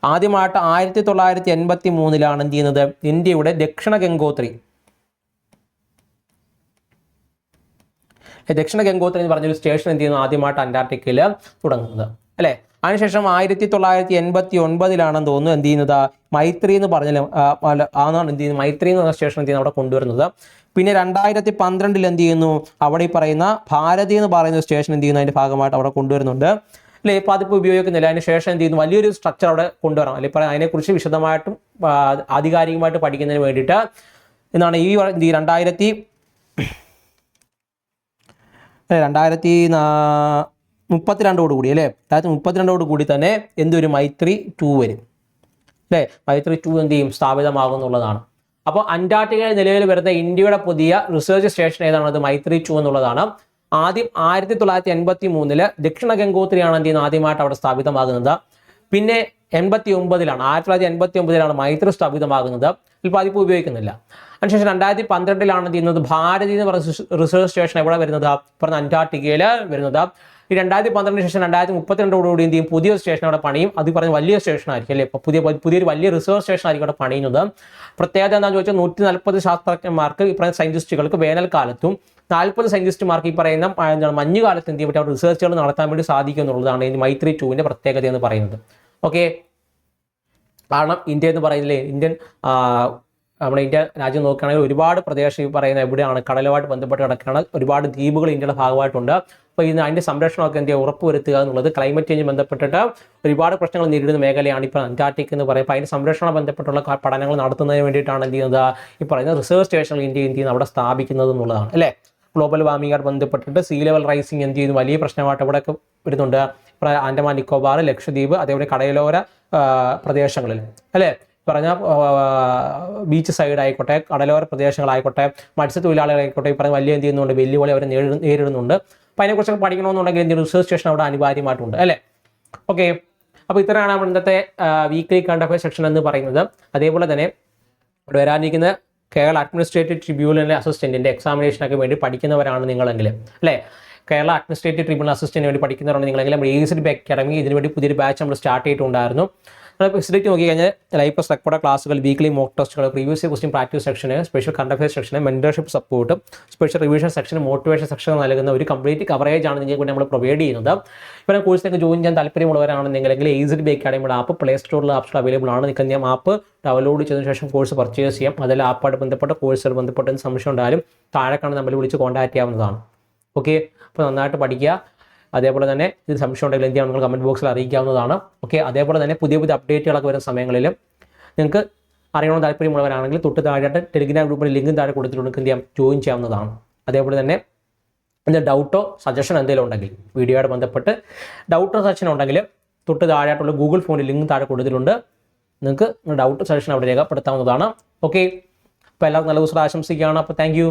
ആദ്യമായിട്ട് ആയിരത്തി തൊള്ളായിരത്തി എൺപത്തി മൂന്നിലാണ് എന്ത് ചെയ്യുന്നത്? ഇന്ത്യയുടെ ദക്ഷിണ ഗംഗോത്രി. ദക്ഷിണ ഗംഗോത്രി എന്ന് പറഞ്ഞൊരു സ്റ്റേഷൻ എന്ത് ചെയ്യുന്നു? ആദ്യമായിട്ട് അന്റാർട്ടിക്കയിൽ തുടങ്ങുന്നത്. അല്ലേ? അതിനുശേഷം ആയിരത്തി തൊള്ളായിരത്തി എൺപത്തി ഒൻപതിലാണെന്ന് തോന്നുന്നു എന്ത് ചെയ്യുന്നത്? മൈത്രി എന്ന് പറഞ്ഞ ആണെന്നാണ് എന്ത് ചെയ്യുന്നത്? മൈത്രി എന്ന് പറഞ്ഞ സ്റ്റേഷൻ എന്ത് ചെയ്യുന്നത്? അവിടെ കൊണ്ടുവരുന്നത്. പിന്നെ രണ്ടായിരത്തി പന്ത്രണ്ടിൽ എന്ത് ചെയ്യുന്നു? അവിടെ ഈ പറയുന്ന ഭാരതി എന്ന് പറയുന്ന സ്റ്റേഷൻ എന്ത് ചെയ്യുന്നു? അതിന്റെ ഭാഗമായിട്ട് അവിടെ കൊണ്ടുവരുന്നുണ്ട്. അല്ലെ? ഇപ്പൊ അതിപ്പോൾ ഉപയോഗിക്കുന്നില്ല. അതിന് ശേഷം എന്ത് ചെയ്യുന്നു? വലിയൊരു സ്ട്രക്ചർ അവിടെ കൊണ്ടുവരണം. അല്ലെ? പറയാം അതിനെക്കുറിച്ച് വിശദമായിട്ടും ആധികാരികമായിട്ട് പഠിക്കുന്നതിന് വേണ്ടിയിട്ട് എന്നാണ് ഈ എന്ത് രണ്ടായിരത്തി രണ്ടായിരത്തി മുപ്പത്തിരണ്ടോട് കൂടി അല്ലേ? അതായത് മുപ്പത്തിരണ്ടോട് കൂടി തന്നെ എന്തൊരു മൈത്രി ടു വരും. അല്ലേ? മൈത്രി ടു എന്ത് ചെയ്യും? സ്ഥാപിതമാകും എന്നുള്ളതാണ്. അപ്പോൾ അന്റാർട്ടിക്കയിൽ നിലവിൽ വരുന്ന ഇന്ത്യയുടെ പുതിയ റിസർച്ച് സ്റ്റേഷൻ ഏതാണത് മൈത്രി ടു എന്നുള്ളതാണ്. ആദ്യം ആയിരത്തി തൊള്ളായിരത്തി എൺപത്തി മൂന്നിൽ ദക്ഷിണ ഗംഗോത്രിയാണ് എന്ത് ചെയ്യുന്നത്? ആദ്യമായിട്ട് അവിടെ സ്ഥാപിതമാകുന്നത്. പിന്നെ എൺപത്തി ഒമ്പതിലാണ് ആയിരത്തി തൊള്ളായിരത്തി എൺപത്തി ഒമ്പതിലാണ് മൈത്രി സ്ഥാപിതമാകുന്നത്. ഇപ്പോൾ അതിപ്പോൾ ഉപയോഗിക്കുന്നില്ല. അതിനുശേഷം രണ്ടായിരത്തി പന്ത്രണ്ടിലാണ് എന്ത് ചെയ്യുന്നത്? ഭാരതി എന്ന് പറയുന്ന റിസർച്ച് സ്റ്റേഷൻ എവിടെ വരുന്നത്? പറഞ്ഞ അന്റാർട്ടിക്കയിൽ വരുന്നത്. ഈ രണ്ടായിരത്തി പന്ത്രണ്ടിന് ശേഷം രണ്ടായിരത്തി മുപ്പത്തിരണ്ടോടുകൂടി എന്ത് ചെയ്യും? പുതിയ സ്റ്റേഷൻ അവിടെ പണിയും. അത് പറഞ്ഞ വലിയ സ്റ്റേഷൻ ആയിരിക്കും അല്ലേ? ഇപ്പോൾ പുതിയ പുതിയൊരു വലിയ റിസർവ് സ്റ്റേഷൻ ആയിരിക്കും അവിടെ പണിയുന്നത്. പ്രത്യേകത എന്താണെന്ന് ചോദിച്ചാൽ നൂറ്റി നാൽപ്പത് ശാസ്ത്രജ്ഞന്മാർക്ക് ഈ പറയുന്ന സയന്റിസ്റ്റുകൾക്ക് വേനൽക്കാലത്തും നാൽപ്പത് സയന്റിസ്റ്റുമാർക്ക് ഈ പറയുന്ന എന്താണ് മഞ്ഞുകാലത്ത് എന്ത് ചെയ്യും? അവിടെ റിസർച്ചുകൾ നടത്താൻ വേണ്ടി സാധിക്കും എന്നുള്ളതാണ് ഈ മൈത്രി ടൂവിന്റെ പ്രത്യേകത എന്ന് പറയുന്നത്. ഓക്കെ കാരണം ഇന്ത്യ എന്ന് പറയുന്നില്ലേ ഇന്ത്യൻ നമ്മുടെ ഇന്ത്യ രാജ്യം നോക്കുകയാണെങ്കിൽ ഒരുപാട് പ്രദേശം ഈ പറയുന്ന എവിടെയാണ് കടലുമായിട്ട് ബന്ധപ്പെട്ട് കിടക്കുകയാണ്. ഒരുപാട് ദ്വീപുകൾ ഇന്ത്യയുടെ ഭാഗമായിട്ടുണ്ട്. അപ്പോൾ ഇന്ന് അതിന്റെ സംരക്ഷണമൊക്കെ ഇന്ത്യ ഉറപ്പുവരുത്തുക എന്നുള്ളത് ക്ലൈമറ്റ് ചേഞ്ച് ബന്ധപ്പെട്ടിട്ട് ഒരുപാട് പ്രശ്നങ്ങൾ നേരിടുന്ന മേഖലയാണ് ഇപ്പോൾ അന്റാർട്ടിക് എന്ന് പറയുമ്പോൾ അതിന്റെ സംരക്ഷണം ബന്ധപ്പെട്ടുള്ള പഠനങ്ങൾ നടത്തുന്നതിന് വേണ്ടിയിട്ടാണ് എന്ത് ചെയ്യുന്നത്? ഈ പറയുന്ന റിസർച്ച് സ്റ്റേഷനുകൾ ഇന്ത്യ ചെയ്യുന്നത് അവിടെ സ്ഥാപിക്കുന്നത് എന്നുള്ളതാണ് അല്ലേ? ഗ്ലോബൽ വാർമിങ്ങായിട്ട് ബന്ധപ്പെട്ടിട്ട് സീ ലെവൽ റൈസിങ് എന്ത് ചെയ്യുന്നു? വലിയ പ്രശ്നമായിട്ട് ഇവിടെയൊക്കെ വരുന്നുണ്ട്. ആൻഡമാൻ നിക്കോബാർ ലക്ഷദ്വീപ് അതേപോലെ കടലോര പ്രദേശങ്ങളിൽ അല്ലേ? പറഞ്ഞ ബീച്ച് സൈഡ് ആയിക്കോട്ടെ കടലോര പ്രദേശങ്ങളായിക്കോട്ടെ മത്സ്യത്തൊഴിലാളികളായിക്കോട്ടെ പറഞ്ഞ വലിയ എന്ത് ചെയ്യുന്നുണ്ട് വെല്ലുവിളി അവർ നേരിടുന്നു നേരിടുന്നുണ്ട്. അപ്പോൾ അതിനെക്കുറിച്ചൊക്കെ പഠിക്കണമെന്നുണ്ടെങ്കിൽ എന്ത് റിസർച്ച് സ്റ്റേഷൻ അവിടെ അനിവാര്യമായിട്ടുണ്ട് അല്ലേ? ഓക്കെ അപ്പോൾ ഇത്രയാണ് നമ്മുടെ ഇന്നത്തെ വീക്ക്ലി കണ്ട സെക്ഷൻ എന്ന് പറയുന്നത്. അതേപോലെ തന്നെ ഇവിടെ വരാനിരിക്കുന്ന കേരള അഡ്മിനിസ്ട്രേറ്റീവ് ട്രിബ്യൂണലിലെ അസിസ്റ്റന്റിന്റെ എക്സാമിനേഷനൊക്കെ വേണ്ടി പഠിക്കുന്നവരാണ് നിങ്ങളെങ്കിൽ അല്ലേ? കേരള അഡ്മിനിസ്ട്രേറ്റീവ് ട്രിബ്യൂണൽ അസിസ്റ്റന്റിന് വേണ്ടി പഠിക്കുന്നവരാണ് നിങ്ങളെങ്കിൽ നമ്മുടെ ബി അക്കാഡമി ഇതിനുവേണ്ടി പുതിയൊരു ബാച്ച് നമ്മൾ സ്റ്റാർട്ട് ചെയ്തിട്ടുണ്ടായിരുന്നു. നമ്മൾ ഫെസിലിറ്റി നോക്കി കഴിഞ്ഞാൽ ലൈഫ് റെക്കോർഡ് ക്ലാസ്സുകൾ വീക്ക്ലി മോക്ക് ടെസ്റ്റുകൾ പ്രീവിയസ് ക്വസ്റ്റ്യൻ പ്രാക്ടീസ് സെക്ഷന് സ്പെഷ്യൽ കറണ്ട് അഫയർ സെക്ഷന് mentorship support special revision section motivation section നൽകുന്ന ഒരു കംപ്ലീറ്റ് കവറേജ് ആണ് നിങ്ങൾക്ക് നമ്മൾ പ്രൊവൈഡ് ചെയ്യുന്നത്. ഇപ്പോൾ കോഴ്സിലേക്ക് ജോയിൻ ചെയ്യാൻ താല്പര്യമുള്ളവരാണെന്നെങ്കിൽ ഏസിഡ് ബി അക്കാഡമിയുടെ ആപ്പ് പ്ലേ സ്റ്റോറിൽ ആപ്സ് അവൈലബിൾ ആണ്. നിങ്ങൾക്ക് ഞാൻ ആപ്പ് ഡൗൺലോഡ് ചെയ്തതിനു ശേഷം കോഴ്സ് പർച്ചേസ് ചെയ്യാം. അതിൽ ആപ്പായിട്ട് ബന്ധപ്പെട്ട കോഴ്സുകൾ ബന്ധപ്പെട്ട സംശയം ഉണ്ടായാലും താഴെ നമ്പറിൽ വിളിച്ച് കോൺടാക്ട് ചെയ്യാവുന്നതാണ്. ഓക്കെ അപ്പോൾ നന്നായിട്ട് പഠിക്കുക. അതേപോലെ തന്നെ ഇത് സംശയം ഉണ്ടെങ്കിൽ എന്ത് ചെയ്യാം നിങ്ങൾ കമന്റ് ബോക്സിൽ അറിയിക്കാവുന്നതാണ്. ഓക്കെ അതേപോലെ തന്നെ പുതിയ പുതിയ അപ്ഡേറ്റുകളൊക്കെ വരുന്ന സമയങ്ങളിൽ നിങ്ങൾക്ക് അറിയണമെന്ന് താല്പര്യമുള്ളവരാണെങ്കിൽ തൊട്ട് താഴെയായിട്ട് ടെലിഗ്രാം ഗ്രൂപ്പിൽ ലിങ്കും താഴെ കൊടുത്തിട്ടുണ്ട്. എന്ത് ചെയ്യാം? ജോയിൻ ചെയ്യാവുന്നതാണ്. അതേപോലെ തന്നെ എന്തെങ്കിലും ഡൗട്ടോ സജഷൻ എന്തെങ്കിലും ഉണ്ടെങ്കിൽ വീഡിയോയോട് ബന്ധപ്പെട്ട് ഡൗട്ടോ സജഷൻ ഉണ്ടെങ്കിൽ തൊട്ട് താഴെയായിട്ടുള്ള ഗൂഗിൾ ഫോണിൽ ലിങ്ക് താഴെ കൊടുത്തിട്ടുണ്ട്. നിങ്ങൾക്ക് ഡൗട്ട് സജഷൻ അവിടെ രേഖപ്പെടുത്താവുന്നതാണ്. ഓക്കെ അപ്പോൾ എല്ലാവർക്കും നല്ല ദിവസം. ആശംസിക്കുകയാണ്. അപ്പോൾ താങ്ക്